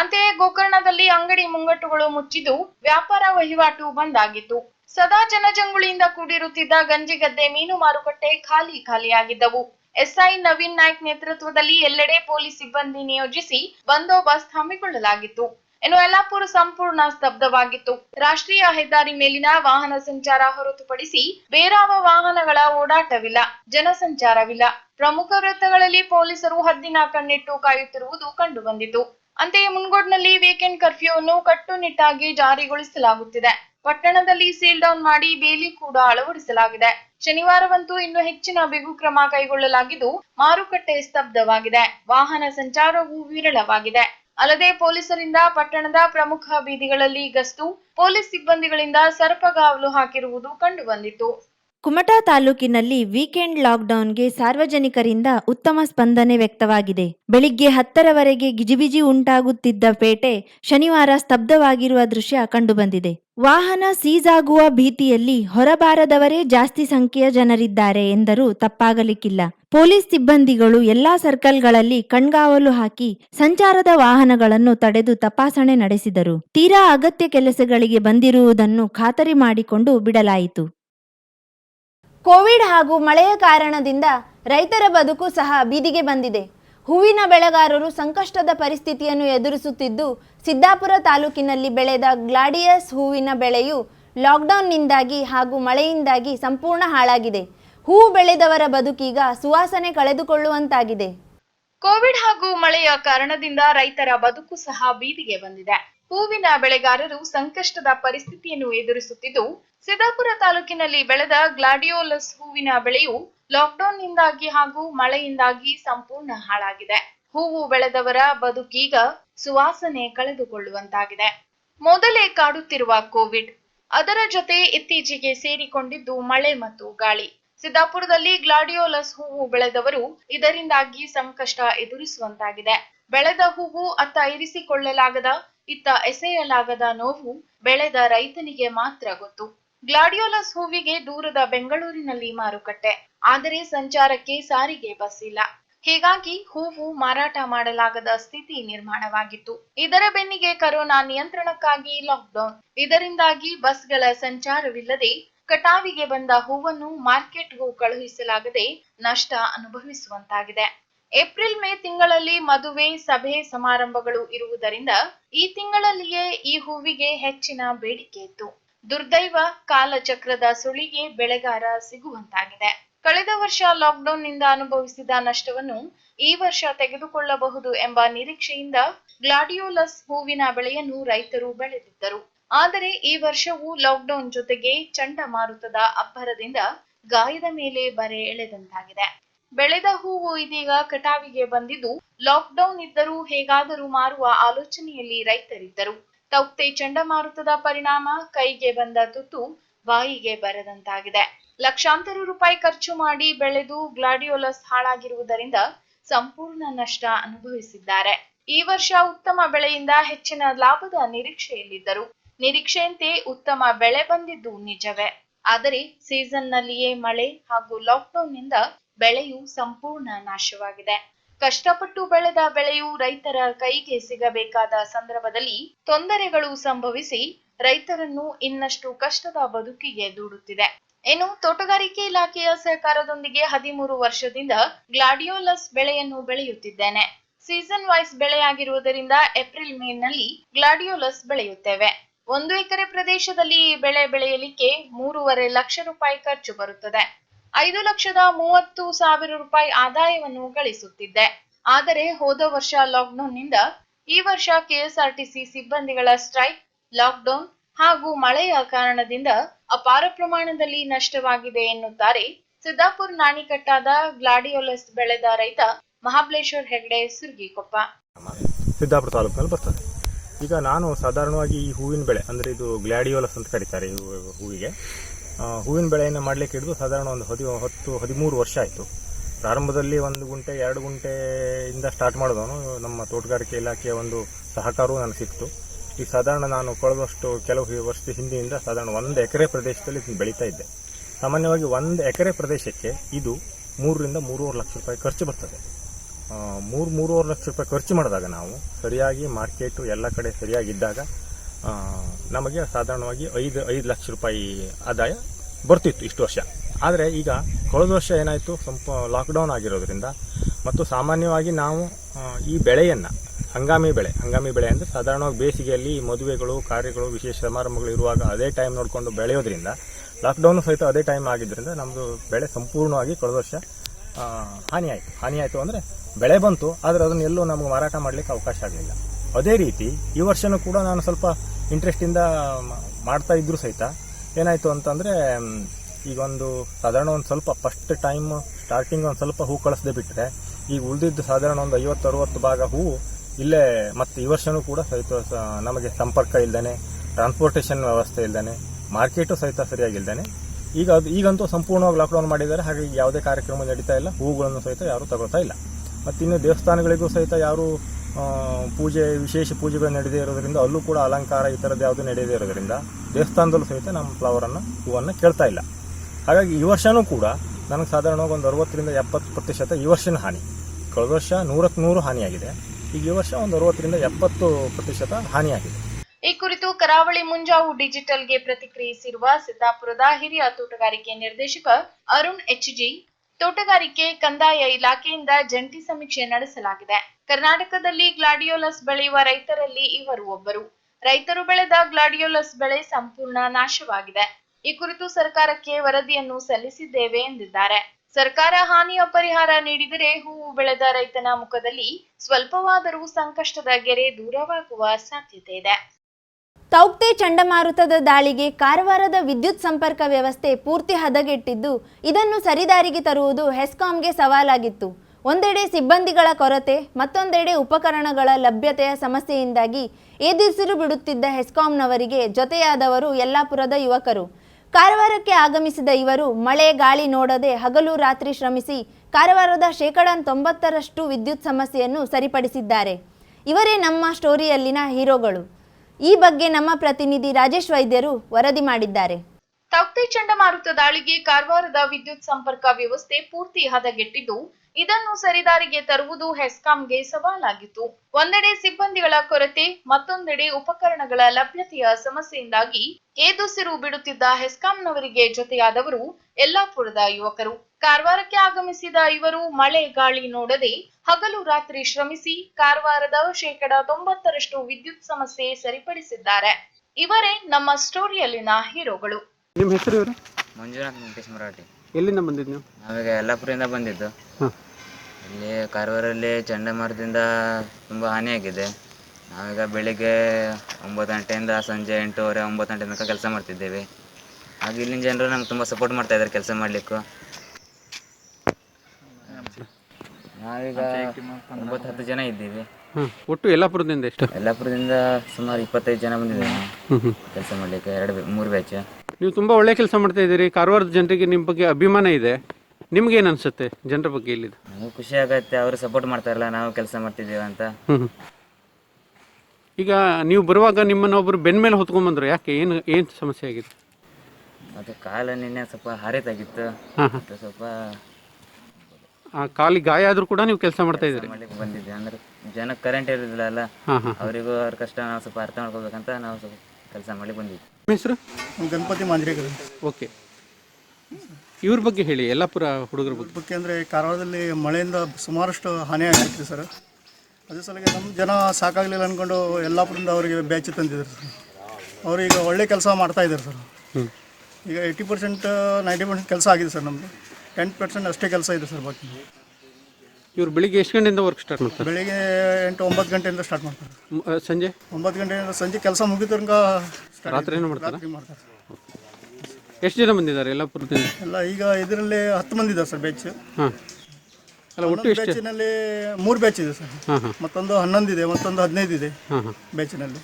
ಅಂತೆಯೇ ಗೋಕರ್ಣದಲ್ಲಿ ಅಂಗಡಿ ಮುಂಗಟ್ಟುಗಳು ಮುಚ್ಚಿದ್ದು ವ್ಯಾಪಾರ ವಹಿವಾಟು ಬಂದ್ ಆಗಿತ್ತು ಸದಾ ಜನಜಂಗುಳಿಯಿಂದ ಕೂಡಿರುತ್ತಿದ್ದ ಗಂಜಿಗದ್ದೆ ಮೀನು ಮಾರುಕಟ್ಟೆ ಖಾಲಿ ಖಾಲಿಯಾಗಿದ್ದವು. ಎಸ್ಐ ನವೀನ್ ನಾಯ್ಕ್ ನೇತೃತ್ವದಲ್ಲಿ ಎಲ್ಲೆಡೆ ಪೊಲೀಸ್ ಸಿಬ್ಬಂದಿ ನಿಯೋಜಿಸಿ ಬಂದೋಬಸ್ತ್ ಹಮ್ಮಿಕೊಳ್ಳಲಾಗಿತ್ತು. ಇನ್ನು ಯಲ್ಲಾಪುರ ಸಂಪೂರ್ಣ ಸ್ತಬ್ಧವಾಗಿತ್ತು. ರಾಷ್ಟ್ರೀಯ ಹೆದ್ದಾರಿ ಮೇಲಿನ ವಾಹನ ಸಂಚಾರ ಹೊರತುಪಡಿಸಿ ಬೇರಾವ ವಾಹನಗಳ ಓಡಾಟವಿಲ್ಲ, ಜನಸಂಚಾರವಿಲ್ಲ. ಪ್ರಮುಖ ವೃತ್ತಗಳಲ್ಲಿ ಪೊಲೀಸರು ಹದ್ದಿನ ಕಣ್ಣಿಟ್ಟು ಕಾಯುತ್ತಿರುವುದು ಕಂಡುಬಂದಿತು. ಅಂತೆಯೇ ಮುನ್ಗೋಡ್ನಲ್ಲಿ ವೀಕೆಂಡ್ ಕರ್ಫ್ಯೂವನ್ನು ಕಟ್ಟುನಿಟ್ಟಾಗಿ ಜಾರಿಗೊಳಿಸಲಾಗುತ್ತಿದೆ. ಪಟ್ಟಣದಲ್ಲಿ ಸೀಲ್ ಡೌನ್ ಮಾಡಿ ಬೇಲಿ ಕೂಡ ಅಳವಡಿಸಲಾಗಿದೆ. ಶನಿವಾರವಂತೂ ಇನ್ನು ಹೆಚ್ಚಿನ ಬಿಗು ಕ್ರಮ ಕೈಗೊಳ್ಳಲಾಗಿದ್ದು ಮಾರುಕಟ್ಟೆ ಸ್ತಬ್ಧವಾಗಿದೆ. ವಾಹನ ಸಂಚಾರವೂ ವಿರಳವಾಗಿದೆ. ಅಲ್ಲದೆ ಪೊಲೀಸರಿಂದ ಪಟ್ಟಣದ ಪ್ರಮುಖ ಬೀದಿಗಳಲ್ಲಿ ಗಸ್ತು, ಪೊಲೀಸ್ ಸಿಬ್ಬಂದಿಗಳಿಂದ ಸರ್ಪಗಾವಲು ಹಾಕಿರುವುದು ಕಂಡುಬಂದಿತು ಕುಮಟಾ ತಾಲೂಕಿನಲ್ಲಿ ವೀಕೆಂಡ್ ಲಾಕ್ಡೌನ್ಗೆ ಸಾರ್ವಜನಿಕರಿಂದ ಉತ್ತಮ ಸ್ಪಂದನೆ ವ್ಯಕ್ತವಾಗಿದೆ. ಬೆಳಿಗ್ಗೆ ಹತ್ತರವರೆಗೆ ಗಿಜಿಬಿಜಿ ಉಂಟಾಗುತ್ತಿದ್ದ ಪೇಟೆ ಶನಿವಾರ ಸ್ತಬ್ಧವಾಗಿರುವ ದೃಶ್ಯ ಕಂಡುಬಂದಿದೆ. ವಾಹನ ಸೀಜಾಗುವ ಭೀತಿಯಲ್ಲಿ ಹೊರಬಾರದವರೇ ಜಾಸ್ತಿ ಸಂಖ್ಯೆಯ ಜನರಿದ್ದಾರೆ ಎಂದರೂ ತಪ್ಪಾಗಲಿಕ್ಕಿಲ್ಲ. ಪೊಲೀಸ್ ಸಿಬ್ಬಂದಿಗಳು ಎಲ್ಲಾ ಸರ್ಕಲ್ಗಳಲ್ಲಿ ಕಣ್ಗಾವಲು ಹಾಕಿ ಸಂಚಾರದ ವಾಹನಗಳನ್ನು ತಡೆದು ತಪಾಸಣೆ ನಡೆಸಿದರು. ತೀರಾ ಅಗತ್ಯ ಕೆಲಸಗಳಿಗೆ ಬಂದಿರುವುದನ್ನು ಖಾತರಿ ಮಾಡಿಕೊಂಡು ಬಿಡಲಾಯಿತು. ಕೋವಿಡ್ ಹಾಗೂ ಮಳೆಯ ಕಾರಣದಿಂದ ರೈತರ ಬದುಕು ಸಹ ಬೀದಿಗೆ ಬಂದಿದೆ. ಹೂವಿನ ಬೆಳೆಗಾರರು ಸಂಕಷ್ಟದ ಪರಿಸ್ಥಿತಿಯನ್ನು ಎದುರಿಸುತ್ತಿದ್ದು, ಸಿದ್ದಾಪುರ ತಾಲೂಕಿನಲ್ಲಿ ಬೆಳೆದ ಗ್ಲಾಡಿಯಸ್ ಹೂವಿನ ಬೆಳೆಯು ಲಾಕ್ಡೌನ್ನಿಂದಾಗಿ ಹಾಗೂ ಮಳೆಯಿಂದಾಗಿ ಸಂಪೂರ್ಣ ಹಾಳಾಗಿದೆ. ಹೂ ಬೆಳೆದವರ ಬದುಕೀಗ ಸುವಾಸನೆ ಕಳೆದುಕೊಳ್ಳುವಂತಾಗಿದೆ. ಕೋವಿಡ್ ಹಾಗೂ ಮಳೆಯ ಕಾರಣದಿಂದ ರೈತರ ಬದುಕು ಸಹ ಬೀದಿಗೆ ಬಂದಿದೆ. ಹೂವಿನ ಬೆಳೆಗಾರರು ಸಂಕಷ್ಟದ ಪರಿಸ್ಥಿತಿಯನ್ನು ಎದುರಿಸುತ್ತಿದ್ದು, ಸಿದ್ದಾಪುರ ತಾಲೂಕಿನಲ್ಲಿ ಬೆಳೆದ ಗ್ಲಾಡಿಯೋಲಸ್ ಹೂವಿನ ಬೆಳೆಯು ಲಾಕ್ಡೌನ್ನಿಂದಾಗಿ ಹಾಗೂ ಮಳೆಯಿಂದಾಗಿ ಸಂಪೂರ್ಣ ಹಾಳಾಗಿದೆ. ಹೂವು ಬೆಳೆದವರ ಬದುಕೀಗ ಸುವಾಸನೆ ಕಳೆದುಕೊಳ್ಳುವಂತಾಗಿದೆ. ಮೊದಲೇ ಕಾಡುತ್ತಿರುವ ಕೋವಿಡ್, ಅದರ ಜೊತೆ ಇತ್ತೀಚೆಗೆ ಸೇರಿಕೊಂಡಿದ್ದು ಮಳೆ ಮತ್ತು ಗಾಳಿ. ಸಿದ್ದಾಪುರದಲ್ಲಿ ಗ್ಲಾಡಿಯೋಲಸ್ ಹೂವು ಬೆಳೆದವರು ಇದರಿಂದಾಗಿ ಸಂಕಷ್ಟ ಎದುರಿಸುವಂತಾಗಿದೆ. ಬೆಳೆದ ಹೂವು ಅತ್ತ ಇರಿಸಿಕೊಳ್ಳಲಾಗದ ಇತ್ತ ಎಸೆಯಲಾಗದ ನೋವು ಬೆಳೆದ ರೈತನಿಗೆ ಮಾತ್ರ ಗೊತ್ತು. ಗ್ಲಾಡಿಯೋಲಸ್ ಹೂವಿಗೆ ದೂರದ ಬೆಂಗಳೂರಿನಲ್ಲಿ ಮಾರುಕಟ್ಟೆ. ಆದರೆ ಸಂಚಾರಕ್ಕೆ ಸಾರಿಗೆ ಬಸ್ ಇಲ್ಲ. ಹೀಗಾಗಿ ಹೂವು ಮಾರಾಟ ಮಾಡಲಾಗದ ಸ್ಥಿತಿ ನಿರ್ಮಾಣವಾಗಿತ್ತು. ಇದರ ಬೆನ್ನಿಗೆ ಕರೋನಾ ನಿಯಂತ್ರಣಕ್ಕಾಗಿ ಲಾಕ್ಡೌನ್. ಇದರಿಂದಾಗಿ ಬಸ್ಗಳ ಸಂಚಾರವಿಲ್ಲದೆ ಕಟಾವಿಗೆ ಬಂದ ಹೂವನ್ನು ಮಾರ್ಕೆಟ್ಗೂ ಕಳುಹಿಸಲಾಗದೆ ನಷ್ಟ ಅನುಭವಿಸುವಂತಾಗಿದೆ. ಏಪ್ರಿಲ್ ಮೇ ತಿಂಗಳಲ್ಲಿ ಮದುವೆ, ಸಭೆ, ಸಮಾರಂಭಗಳು ಇರುವುದರಿಂದ ಈ ತಿಂಗಳಲ್ಲಿಯೇ ಈ ಹೂವಿಗೆ ಹೆಚ್ಚಿನ ಬೇಡಿಕೆ ಇತ್ತು. ದುರ್ದೈವ ಕಾಲಚಕ್ರದ ಸುಳಿಗೆ ಬೆಳೆಗಾರ ಸಿಗುವಂತಾಗಿದೆ. ಕಳೆದ ವರ್ಷ ಲಾಕ್ಡೌನ್ನಿಂದ ಅನುಭವಿಸಿದ ನಷ್ಟವನ್ನು ಈ ವರ್ಷ ತೆಗೆದುಕೊಳ್ಳಬಹುದು ಎಂಬ ನಿರೀಕ್ಷೆಯಿಂದ ಗ್ಲಾಡಿಯೋಲಸ್ ಹೂವಿನ ಬೆಳೆಯನ್ನು ರೈತರು ಬೆಳೆದಿದ್ದರು. ಆದರೆ ಈ ವರ್ಷವೂ ಲಾಕ್ಡೌನ್ ಜೊತೆಗೆ ಚಂಡಮಾರುತದ ಅಬ್ಬರದಿಂದ ಗಾಯದ ಮೇಲೆ ಬರೆ ಎಳೆದಂತಾಗಿದೆ. ಬೆಳೆದ ಹೂವು ಇದೀಗ ಕಟಾವಿಗೆ ಬಂದಿದ್ದು, ಲಾಕ್ಡೌನ್ ಇದ್ದರೂ ಹೇಗಾದರೂ ಮಾರುವ ಆಲೋಚನೆಯಲ್ಲಿ ರೈತರಿದ್ದರು. ತೌಕ್ತೆ ಚಂಡಮಾರುತದ ಪರಿಣಾಮ, ಕೈಗೆ ಬಂದ ತುತ್ತು ಬಾಯಿಗೆ ಬರದಂತಾಗಿದೆ. ಲಕ್ಷಾಂತರ ರೂಪಾಯಿ ಖರ್ಚು ಮಾಡಿ ಬೆಳೆದು ಗ್ಲಾಡಿಯೋಲಸ್ ಹಾಳಾಗಿರುವುದರಿಂದ ಸಂಪೂರ್ಣ ನಷ್ಟ ಅನುಭವಿಸಿದ್ದಾರೆ. ಈ ವರ್ಷ ಉತ್ತಮ ಬೆಳೆಯಿಂದ ಹೆಚ್ಚಿನ ಲಾಭದ ನಿರೀಕ್ಷೆಯಲ್ಲಿದ್ದರು. ನಿರೀಕ್ಷೆಯಂತೆ ಉತ್ತಮ ಬೆಳೆ ಬಂದಿದ್ದು ನಿಜವೇ. ಆದರೆ, ಸೀಸನ್ನಲ್ಲಿಯೇ ಮಳೆ ಹಾಗೂ ಲಾಕ್ಡೌನ್ನಿಂದ ಬೆಳೆಯು ಸಂಪೂರ್ಣ ನಾಶವಾಗಿದೆ. ಕಷ್ಟಪಟ್ಟು ಬೆಳೆದ ಬೆಳೆಯು ರೈತರ ಕೈಗೆ ಸಿಗಬೇಕಾದ ಸಂದರ್ಭದಲ್ಲಿ ತೊಂದರೆಗಳು ಸಂಭವಿಸಿ ರೈತರನ್ನು ಇನ್ನಷ್ಟು ಕಷ್ಟದ ಬದುಕಿಗೆ ದೂಡುತ್ತಿದೆ. ಇನ್ನು ತೋಟಗಾರಿಕೆ ಇಲಾಖೆಯ ಸಹಕಾರದೊಂದಿಗೆ ಹದಿಮೂರು ವರ್ಷದಿಂದ ಗ್ಲಾಡಿಯೋಲಸ್ ಬೆಳೆಯನ್ನು ಬೆಳೆಯುತ್ತಿದ್ದೇನೆ. ಸೀಸನ್ ವೈಸ್ ಬೆಳೆಯಾಗಿರುವುದರಿಂದ ಏಪ್ರಿಲ್ ಮೇ ನಲ್ಲಿ ಗ್ಲಾಡಿಯೋಲಸ್ ಬೆಳೆಯುತ್ತೇವೆ. ಒಂದು ಎಕರೆ ಪ್ರದೇಶದಲ್ಲಿ ಬೆಳೆ ಬೆಳೆಯಲಿಕ್ಕೆ ಮೂರುವರೆ ಲಕ್ಷ ರೂಪಾಯಿ ಖರ್ಚು ಬರುತ್ತದೆ. ಐದು ಲಕ್ಷದ ಮೂವತ್ತು ಸಾವಿರ ರೂಪಾಯಿ ಆದಾಯವನ್ನು ಗಳಿಸುತ್ತಿದ್ದೆ. ಆದರೆ ಹೋದ ವರ್ಷ ಲಾಕ್ಡೌನ್ನಿಂದ ಈ ವರ್ಷ ಕೆಎಸ್ಆರ್ಟಿಸಿ ಸಿಬ್ಬಂದಿಗಳ ಸ್ಟ್ರೈಕ್, ಲಾಕ್ಡೌನ್ ಹಾಗೂ ಮಳೆಯ ಕಾರಣದಿಂದ ಅಪಾರ ಪ್ರಮಾಣದಲ್ಲಿ ನಷ್ಟವಾಗಿದೆ ಎನ್ನುತ್ತಾರೆ ಸಿದ್ದಾಪುರ್ ನಾಣಿಕಟ್ಟಾದ ಗ್ಲಾಡಿಯೋಲಸ್ ಬೆಳೆದ ರೈತ ಮಹಾಬಲೇಶ್ವರ್ ಹೆಗ್ಡೆ ಸುರ್ಗಿಕೊಪ್ಪ. ಸಿದ್ದಾಪುರ ತಾಲೂಕಿನಲ್ಲಿ ಬರ್ತದೆ. ಈಗ ನಾನು ಸಾಧಾರಣವಾಗಿ ಈ ಹೂವಿನ ಬೆಳೆ, ಅಂದ್ರೆ ಇದು ಗ್ಲಾಡಿಯೋಲಸ್ ಅಂತ ಕರೀತಾರೆ ಹೂವಿಗೆ. ಹೂವಿನ ಬೆಳೆಯನ್ನು ಮಾಡಲಿಕ್ಕೆ ಹಿಡಿದು ಸಾಧಾರಣ ಒಂದು ಹದಿ, ಹತ್ತು, ಹದಿಮೂರು ವರ್ಷ ಆಯಿತು. ಪ್ರಾರಂಭದಲ್ಲಿ ಒಂದು ಗುಂಟೆ, ಎರಡು ಗುಂಟೆಯಿಂದ ಸ್ಟಾರ್ಟ್ ಮಾಡಿದವನು ನಮ್ಮ ತೋಟಗಾರಿಕೆ ಇಲಾಖೆಯ ಒಂದು ಸಹಕಾರವೂ ನನಗೆ ಸಿಕ್ತು. ಈಗ ಸಾಧಾರಣ ನಾನು ಕಳೆದಷ್ಟು ಕೆಲವು ವರ್ಷದ ಹಿಂದಿನಿಂದ ಸಾಧಾರಣ ಒಂದು ಎಕರೆ ಪ್ರದೇಶದಲ್ಲಿ ಬೆಳೀತಾ ಇದ್ದೆ. ಸಾಮಾನ್ಯವಾಗಿ ಒಂದು ಎಕರೆ ಪ್ರದೇಶಕ್ಕೆ ಇದು ಮೂರರಿಂದ ಮೂರುವರೆ ಲಕ್ಷ ರೂಪಾಯಿ ಖರ್ಚು ಬರ್ತದೆ. ಮೂರು, ಮೂರುವರೆ ಲಕ್ಷ ರೂಪಾಯಿ ಖರ್ಚು ಮಾಡಿದಾಗ ನಾವು ಸರಿಯಾಗಿ ಮಾರ್ಕೆಟು ಎಲ್ಲ ಕಡೆ ಸರಿಯಾಗಿದ್ದಾಗ ನಮಗೆ ಸಾಧಾರಣವಾಗಿ ಐದು ಐದು ಲಕ್ಷ ರೂಪಾಯಿ ಆದಾಯ ಬರ್ತಿತ್ತು ಇಷ್ಟು ವರ್ಷ. ಆದರೆ ಈಗ ಕಳೆದ ವರ್ಷ ಏನಾಯಿತು? ಸ್ವಲ್ಪ ಲಾಕ್ಡೌನ್ ಆಗಿರೋದ್ರಿಂದ ಮತ್ತು ಸಾಮಾನ್ಯವಾಗಿ ನಾವು ಈ ಬೆಳೆಯನ್ನು, ಹಂಗಾಮಿ ಬೆಳೆ ಹಂಗಾಮಿ ಬೆಳೆ ಅಂದರೆ ಸಾಧಾರಣವಾಗಿ ಬೇಸಿಗೆಯಲ್ಲಿ ಮದುವೆಗಳು, ಕಾರ್ಯಗಳು, ವಿಶೇಷ ಸಮಾರಂಭಗಳು ಇರುವಾಗ ಅದೇ ಟೈಮ್ ನೋಡಿಕೊಂಡು ಬೆಳೆಯೋದ್ರಿಂದ ಲಾಕ್ಡೌನು ಸಹಿತ ಅದೇ ಟೈಮ್ ಆಗಿದ್ದರಿಂದ ನಮ್ಮದು ಬೆಳೆ ಸಂಪೂರ್ಣವಾಗಿ ಕಳೆದ ವರ್ಷ ಹಾನಿಯಾಯಿತು. ಹಾನಿಯಾಯಿತು ಅಂದರೆ ಬೆಳೆ ಬಂತು, ಆದರೆ ಅದನ್ನು ಎಲ್ಲೂ ನಮಗೆ ಮಾರಾಟ ಮಾಡಲಿಕ್ಕೆ ಅವಕಾಶ ಆಗಲಿಲ್ಲ. ಅದೇ ರೀತಿ ಈ ವರ್ಷನೂ ಕೂಡ ನಾನು ಸ್ವಲ್ಪ ಇಂಟ್ರೆಸ್ಟಿಂದ ಮಾಡ್ತಾ ಇದ್ರು ಸಹಿತ. ಏನಾಯಿತು ಅಂತಂದರೆ ಈಗ ಒಂದು ಸಾಧಾರಣ ಒಂದು ಸ್ವಲ್ಪ ಫಸ್ಟ್ ಟೈಮ್ ಸ್ಟಾರ್ಟಿಂಗ್ ಒಂದು ಸ್ವಲ್ಪ ಹೂ ಕಳಿಸದೆ ಬಿಟ್ಟರೆ ಈಗ ಉಳಿದಿದ್ದು ಸಾಧಾರಣ ಒಂದು ಐವತ್ತು, ಅರುವತ್ತು ಭಾಗ ಹೂವು ಇಲ್ಲೇ ಮತ್ತು ಈ ವರ್ಷನೂ ಕೂಡ ಸಹಿತ ನಮಗೆ ಸಂಪರ್ಕ ಇಲ್ದೇ ಟ್ರಾನ್ಸ್ಪೋರ್ಟೇಷನ್ ವ್ಯವಸ್ಥೆ ಇಲ್ದೇ ಮಾರ್ಕೆಟು ಸಹಿತ ಸರಿಯಾಗಿಲ್ದೇನೆ ಈಗ ಅದು, ಈಗಂತೂ ಸಂಪೂರ್ಣವಾಗಿ ಲಾಕ್ಡೌನ್ ಮಾಡಿದ್ದಾರೆ ಹಾಗಾಗಿ ಯಾವುದೇ ಕಾರ್ಯಕ್ರಮ ನಡೀತಾ ಇಲ್ಲ, ಹೂಗಳನ್ನು ಸಹಿತ ಯಾರೂ ತಗೋತಾ ಇಲ್ಲ. ಮತ್ತು ಇನ್ನು ದೇವಸ್ಥಾನಗಳಿಗೂ ಸಹಿತ ಯಾರು ಪೂಜೆ, ವಿಶೇಷ ಪೂಜೆಗಳು ನಡೆದೇ ಇರೋದರಿಂದ ಅಲ್ಲೂ ಕೂಡ ಅಲಂಕಾರ ಈ ಥರದ್ದು ಯಾವುದು ನಡೆಯದೇ ಇರೋದರಿಂದ ದೇವಸ್ಥಾನದಲ್ಲೂ ಸಹಿತ ನಮ್ಮ ಫ್ಲವರನ್ನು ಹೂವನ್ನು ಕೇಳ್ತಾ ಇಲ್ಲ. ಹಾಗಾಗಿ ಈ ವರ್ಷನೂ ಕೂಡ ನನಗೆ ಸಾಧಾರಣವಾಗಿ ಒಂದು ಅರವತ್ತರಿಂದ ಎಪ್ಪತ್ತು ಪ್ರತಿಶತ ಈ ವರ್ಷನ ಹಾನಿ. ಕಳೆದ ವರ್ಷ ನೂರಕ್ಕೆ ನೂರು ಹಾನಿಯಾಗಿದೆ. ಈಗ ಈ ವರ್ಷ ಒಂದು ಅರವತ್ತರಿಂದ ಎಪ್ಪತ್ತು ಪ್ರತಿಶತ ಹಾನಿಯಾಗಿದೆ. ಈ ಕುರಿತು ಕರಾವಳಿ ಮುಂಜಾವು ಡಿಜಿಟಲ್ಗೆ ಪ್ರತಿಕ್ರಿಯಿಸಿರುವ ಸಿದ್ದಾಪುರದ ಹಿರಿಯ ತೋಟಗಾರಿಕೆ ನಿರ್ದೇಶಕ ಅರುಣ್ ಎಚ್ ಜಿ, ತೋಟಗಾರಿಕೆ ಕಂದಾಯ ಇಲಾಖೆಯಿಂದ ಜಂಟಿ ಸಮೀಕ್ಷೆ ನಡೆಸಲಾಗಿದೆ. ಕರ್ನಾಟಕದಲ್ಲಿ ಗ್ಲಾಡಿಯೋಲಸ್ ಬೆಳೆಯುವ ರೈತರಲ್ಲಿ ಇವರು ಒಬ್ಬರು. ರೈತರು ಬೆಳೆದ ಗ್ಲಾಡಿಯೋಲಸ್ ಬೆಳೆ ಸಂಪೂರ್ಣ ನಾಶವಾಗಿದೆ. ಈ ಕುರಿತು ಸರ್ಕಾರಕ್ಕೆ ವರದಿಯನ್ನು ಸಲ್ಲಿಸಿದ್ದೇವೆ ಎಂದಿದ್ದಾರೆ. ಸರ್ಕಾರ ಹಾನಿಯ ಪರಿಹಾರ ನೀಡಿದರೆ ಹೂವು ಬೆಳೆದ ರೈತನ ಮುಖದಲ್ಲಿ ಸ್ವಲ್ಪವಾದರೂ ಸಂಕಷ್ಟದ ಗೆರೆ ದೂರವಾಗುವ ಸಾಧ್ಯತೆ ಇದೆ. ತೌಕ್ತೆ ಚಂಡಮಾರುತದ ದಾಳಿಗೆ ಕಾರವಾರದ ವಿದ್ಯುತ್ ಸಂಪರ್ಕ ವ್ಯವಸ್ಥೆ ಪೂರ್ತಿ ಹದಗೆಟ್ಟಿದ್ದು, ಇದನ್ನು ಸರಿದಾರಿಗೆ ತರುವುದು ಹೆಸ್ಕಾಂಗೆ ಸವಾಲಾಗಿತ್ತು. ಒಂದೆಡೆ ಸಿಬ್ಬಂದಿಗಳ ಕೊರತೆ, ಮತ್ತೊಂದೆಡೆ ಉಪಕರಣಗಳ ಲಭ್ಯತೆಯ ಸಮಸ್ಯೆಯಿಂದಾಗಿ ಎದುರಿಸಿರು ಬಿಡುತ್ತಿದ್ದ ಹೆಸ್ಕಾಂನವರಿಗೆ ಜೊತೆಯಾದವರು ಯಲ್ಲಾಪುರದ ಯುವಕರು. ಕಾರವಾರಕ್ಕೆ ಆಗಮಿಸಿದ ಇವರು ಮಳೆ ಗಾಳಿ ನೋಡದೆ ಹಗಲು ರಾತ್ರಿ ಶ್ರಮಿಸಿ ಕಾರವಾರದ ಶೇಕಡ ತೊಂಬತ್ತರಷ್ಟು ವಿದ್ಯುತ್ ಸಮಸ್ಯೆಯನ್ನು ಸರಿಪಡಿಸಿದ್ದಾರೆ. ಇವರೇ ನಮ್ಮ ಸ್ಟೋರಿಯಲ್ಲಿನ ಹೀರೋಗಳು. ಈ ಬಗ್ಗೆ ನಮ್ಮ ಪ್ರತಿನಿಧಿ ರಾಜೇಶ್ ವೈದ್ಯರು ವರದಿ ಮಾಡಿದ್ದಾರೆ. ತೌಕ್ತೆ ಚಂಡಮಾರುತ ದಾಳಿಗೆ ಕಾರವಾರದ ವಿದ್ಯುತ್ ಸಂಪರ್ಕ ವ್ಯವಸ್ಥೆ ಪೂರ್ತಿ ಹದಗೆಟ್ಟಿದ್ದು ಇದನ್ನು ಸರಿದಾರಿಗೆ ತರುವುದು ಹೆಸ್ಕಾಂಗೆ ಸವಾಲಾಗಿತ್ತು. ಒಂದೆಡೆ ಸಿಬ್ಬಂದಿಗಳ ಕೊರತೆ ಮತ್ತೊಂದೆಡೆ ಉಪಕರಣಗಳ ಲಭ್ಯತೆಯ ಸಮಸ್ಯೆಯಿಂದಾಗಿ ಏದುಸಿರು ಬಿಡುತ್ತಿದ್ದ ಹೆಸ್ಕಾಂನವರಿಗೆ ಜೊತೆಯಾದವರು ಯಲ್ಲಾಪುರದ ಯುವಕರು. ಕಾರವಾರಕ್ಕೆ ಆಗಮಿಸಿದ ಇವರು ಮಳೆ ಗಾಳಿ ನೋಡದೆ ಹಗಲು ರಾತ್ರಿ ಶ್ರಮಿಸಿ ಕಾರವಾರದ ಶೇಕಡ ತೊಂಬತ್ತರಷ್ಟು ವಿದ್ಯುತ್ ಸಮಸ್ಯೆ ಸರಿಪಡಿಸಿದ್ದಾರೆ. ಇವರೇ ನಮ್ಮ ಸ್ಟೋರಿಯಲ್ಲಿನ ಹೀರೋಗಳು. ನಿಮ್ಮ ಹೆಸರು ಇವರು? ಮಂಜುನಾಥ್ ವೆಂಕಟೇಶ್ ಮರಾಠಿ. ಎಲ್ಲಿಂದ ಬಂದಿದ್ದು ನೀವು? ನಾವೀಗ ಯಲ್ಲಾಪುರದಿಂದ ಬಂದಿದ್ದು. ಇಲ್ಲಿ ಕಾರವಾರಲ್ಲಿ ಚಂಡಮಾರುತದಿಂದ ತುಂಬ ಹಾನಿಯಾಗಿದೆ. ನಾವೀಗ ಬೆಳಿಗ್ಗೆ ಒಂಬತ್ತು ಗಂಟೆಯಿಂದ ಸಂಜೆ ಎಂಟೂವರೆ ಒಂಬತ್ತು ಗಂಟೆ ತನಕ ಕೆಲಸ ಮಾಡ್ತಿದ್ದೇವೆ. ಹಾಗೆ ಇಲ್ಲಿನ ಜನರು ನಮ್ಗೆ ತುಂಬ ಸಪೋರ್ಟ್ ಮಾಡ್ತಾ ಇದ್ದಾರೆ ಕೆಲಸ ಮಾಡಲಿಕ್ಕೂ. ನಾವೀಗ ಒಂಬತ್ತು ಹತ್ತು ಜನ ಇದ್ದೀವಿ. ಒಟ್ಟು ಯಲ್ಲಾಪುರದಿಂದ ಎಷ್ಟು? ಯಲ್ಲಾಪುರದಿಂದ ಸುಮಾರು ಇಪ್ಪತ್ತೈದು ಜನ ಬಂದಿದ್ದೇವೆ ಕೆಲಸ ಮಾಡಲಿಕ್ಕೆ ಎರಡು ಮೂರು ಬ್ಯಾಚ್. ನೀವು ತುಂಬ ಒಳ್ಳೆ ಕೆಲಸ ಮಾಡ್ತಾ ಇದ್ದೀರಿ. ಕಾರವಾರದ ಜನರಿಗೆ ನಿಮ್ಮ ಬಗ್ಗೆ ಅಭಿಮಾನ ಇದೆ. ನಿಮ್ಗೇನು ಅನ್ಸುತ್ತೆ ಜನರ ಬಗ್ಗೆ ಇಲ್ಲಿ ನಮಗೂ ಖುಷಿ ಆಗತ್ತೆ ಅವರು ಸಪೋರ್ಟ್ ಮಾಡ್ತಾರಲ್ಲ ನಾವು ಕೆಲಸ ಮಾಡ್ತಿದ್ದೀವಿ ಅಂತ. ಈಗ ನೀವು ಬರುವಾಗ ನಿಮ್ಮನ್ನ ಒಬ್ರು ಬೆನ್ ಮೇಲೆ ಹೊತ್ಕೊಂಡ್ಬಂದ್ರು ಯಾಕೆ? ಏನು ಏನು ಸಮಸ್ಯೆ ಆಗಿದೆ ಅದು ಕಾಲ ನಿನ್ನೆ ಸ್ವಲ್ಪ ಹಾರಿತಾಗಿತ್ತು ಹಾಂ ಹಾಂ. ಮತ್ತೆ ಸ್ವಲ್ಪ ಆ ಕಾಲಿಗೆ ಗಾಯ ಆದರೂ ಕೂಡ ನೀವು ಕೆಲಸ ಮಾಡ್ತಾ ಇದ್ದೀರಿ? ಮಾಡ್ಲಿಕ್ಕೆ ಬಂದಿದ್ದೆ ಅಂದ್ರೆ ಜನಕ್ಕೆ ಕರೆಂಟ್ ಇರೋದಿಲ್ಲ ಅಲ್ಲ ಹಾಂ ಹಾಂ. ಅವರಿಗೂ ಅವ್ರ ಕಷ್ಟ ನಾವು ಸ್ವಲ್ಪ ಅರ್ಥ ಮಾಡ್ಕೋಬೇಕಂತ ನಾವು ಸ್ವಲ್ಪ ಕೆಲಸ ಮಾಡ್ಲಿಕ್ಕೆ ಬಂದಿದ್ವಿ. ನಿಮ್ಮ ಹೆಸರು? ಗಣಪತಿ ಮಾಂಜ್ರೇಕರ್ ಓಕೆ. ಇವ್ರ ಬಗ್ಗೆ ಹೇಳಿ ಯಲ್ಲಾಪುರ ಹುಡುಗರ ಬಗ್ಗೆ. ಬಗ್ಗೆ ಅಂದರೆ ಕಾರವಾರದಲ್ಲಿ ಮಳೆಯಿಂದ ಸುಮಾರಷ್ಟು ಹಾನಿ ಆಗಿತ್ತು ಸರ್. ಅದೇ ಸಲಗೆ ನಮ್ಮ ಜನ ಸಾಕಾಗಲಿಲ್ಲ ಅಂದ್ಕೊಂಡು ಯಲ್ಲಾಪುರದಿಂದ ಅವರಿಗೆ ಬ್ಯಾಚ್ ತಂದಿದ್ದಾರೆ ಸರ್. ಅವರು ಈಗ ಒಳ್ಳೆ ಕೆಲಸ ಮಾಡ್ತಾ ಇದ್ದಾರೆ ಸರ್. ಈಗ ಏಯ್ಟಿ ಪರ್ಸೆಂಟ್ ನೈಂಟಿ ಪರ್ಸೆಂಟ್ ಕೆಲಸ ಆಗಿದೆ ಸರ್ ನಮ್ಮದು ಟೆನ್ ಪರ್ಸೆಂಟ್ ಅಷ್ಟೇ ಕೆಲಸ ಇದೆ ಸರ್ ಬಾಕಿ. ಇವ್ರು ಬೆಳಿಗ್ಗೆ ಎಷ್ಟು ಗಂಟೆಯಿಂದ ವರ್ಕ್ ಸ್ಟಾರ್ಟ್ ಮಾಡ್ತಾರೆ? ಬೆಳಿಗ್ಗೆ ಎಂಟು ಒಂಬತ್ತು ಗಂಟೆಯಿಂದ ಸ್ಟಾರ್ಟ್ ಮಾಡ್ತಾರೆ. ಮ್- ಸಂಜೆ? ಒಂಬತ್ತು ಗಂಟೆಯಿಂದ ಸಂಜೆ ಕೆಲಸ ಮುಗಿದ ತನಕ start ರಾತ್ರಿನೂ ಮಾಡ್ತಾರಾ? ರಾತ್ರಿ ಮಾಡ್ತಾರೆ. ಎಷ್ಟು ಜನ ಬಂದಿದ್ದಾರೆ ಎಲ್ಲ ಪೂರ್ತಿ ಎಲ್ಲ ಈಗ ಇದರಲ್ಲಿ ಹತ್ತು ಮಂದಿ ಇದ್ದಾರೆ ಸರ್ ಬ್ಯಾಚ್ ಹಾಂ. ಅಲ್ಲ ಒಟ್ಟು ಎಷ್ಟು? ಬ್ಯಾಚಿನಲ್ಲಿ ಮೂರು ಬ್ಯಾಚ್ ಇದೆ ಸರ್. ಹಾಂ ಹಾಂ. ಮತ್ತೊಂದು ಹನ್ನೊಂದು ಇದೆ ಮತ್ತೊಂದು ಹದಿನೈದು ಇದೆ ಹಾಂ ಹಾಂ. ಬ್ಯಾಚಿನಲ್ಲಿ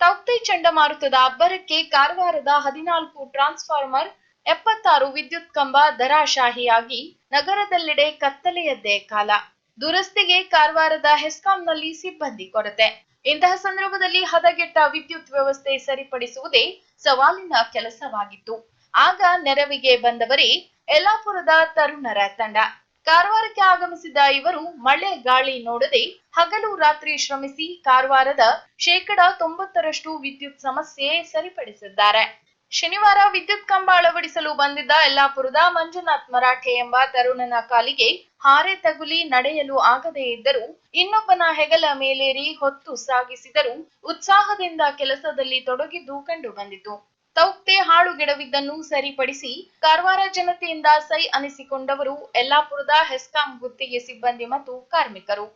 ತೌಕ್ತೆ ಚಂಡಮಾರುತದ ಅಬ್ಬರಕ್ಕೆ ಕಾರವಾರದ ಹದಿನಾಲ್ಕು ಟ್ರಾನ್ಸ್ಫಾರ್ಮರ್ ಎಪ್ಪತ್ತಾರು ವಿದ್ಯುತ್ ಕಂಬ ದರಾಶಾಹಿಯಾಗಿ ನಗರದೆಲ್ಲೆಡೆ ಕತ್ತಲೆಯದ್ದೇ ಕಾಲ. ದುರಸ್ತಿಗೆ ಕಾರವಾರದ ಹೆಸ್ಕಾಂನಲ್ಲಿ ಸಿಬ್ಬಂದಿ ಕೊರತೆ. ಇಂತಹ ಸಂದರ್ಭದಲ್ಲಿ ಹದಗೆಟ್ಟ ವಿದ್ಯುತ್ ವ್ಯವಸ್ಥೆ ಸರಿಪಡಿಸುವುದೇ ಸವಾಲಿನ ಕೆಲಸವಾಗಿತ್ತು. ಆಗ ನೆರವಿಗೆ ಬಂದವರೇ ಯಲ್ಲಾಪುರದ ತರುಣರ ತಂಡ. ಕಾರವಾರಕ್ಕೆ ಆಗಮಿಸಿದ ಇವರು ಮಳೆ ಗಾಳಿ ನೋಡದೆ ಹಗಲು ರಾತ್ರಿ ಶ್ರಮಿಸಿ ಕಾರವಾರದ ಶೇಕಡ ತೊಂಬತ್ತರಷ್ಟು ವಿದ್ಯುತ್ ಸಮಸ್ಯೆ ಸರಿಪಡಿಸಿದ್ದಾರೆ. ಶನಿವಾರ ವಿದ್ಯುತ್ ಕಂಬ ಅಳವಡಿಸಲು ಬಂದಿದ್ದ ಯಲ್ಲಾಪುರದ ಮಂಜುನಾಥ್ ಮರಾಠೆ ಎಂಬ ತರುಣನ ಕಾಲಿಗೆ ಹಾರೆ ತಗುಲಿ ನಡೆಯಲು ಆಗದೇ ಇದ್ದರೂ ಇನ್ನೊಬ್ಬನ ಹೆಗಲ ಮೇಲೇರಿ ಹೊತ್ತು ಸಾಗಿಸಿದರೂ ಉತ್ಸಾಹದಿಂದ ಕೆಲಸದಲ್ಲಿ ತೊಡಗಿದ್ದು ಕಂಡು ಬಂದಿತು ತೌಕ್ತೆ ಹಾಳುಗೆಡವಿದ್ದನ್ನು ಸರಿಪಡಿಸಿ ಕಾರವಾರ ಜನತೆಯಿಂದ ಸೈ ಅನಿಸಿಕೊಂಡವರು ಯಲ್ಲಾಪುರದ ಹೆಸ್ಕಾಂ ಗುತ್ತಿಗೆ ಸಿಬ್ಬಂದಿ ಮತ್ತು ಕಾರ್ಮಿಕರು.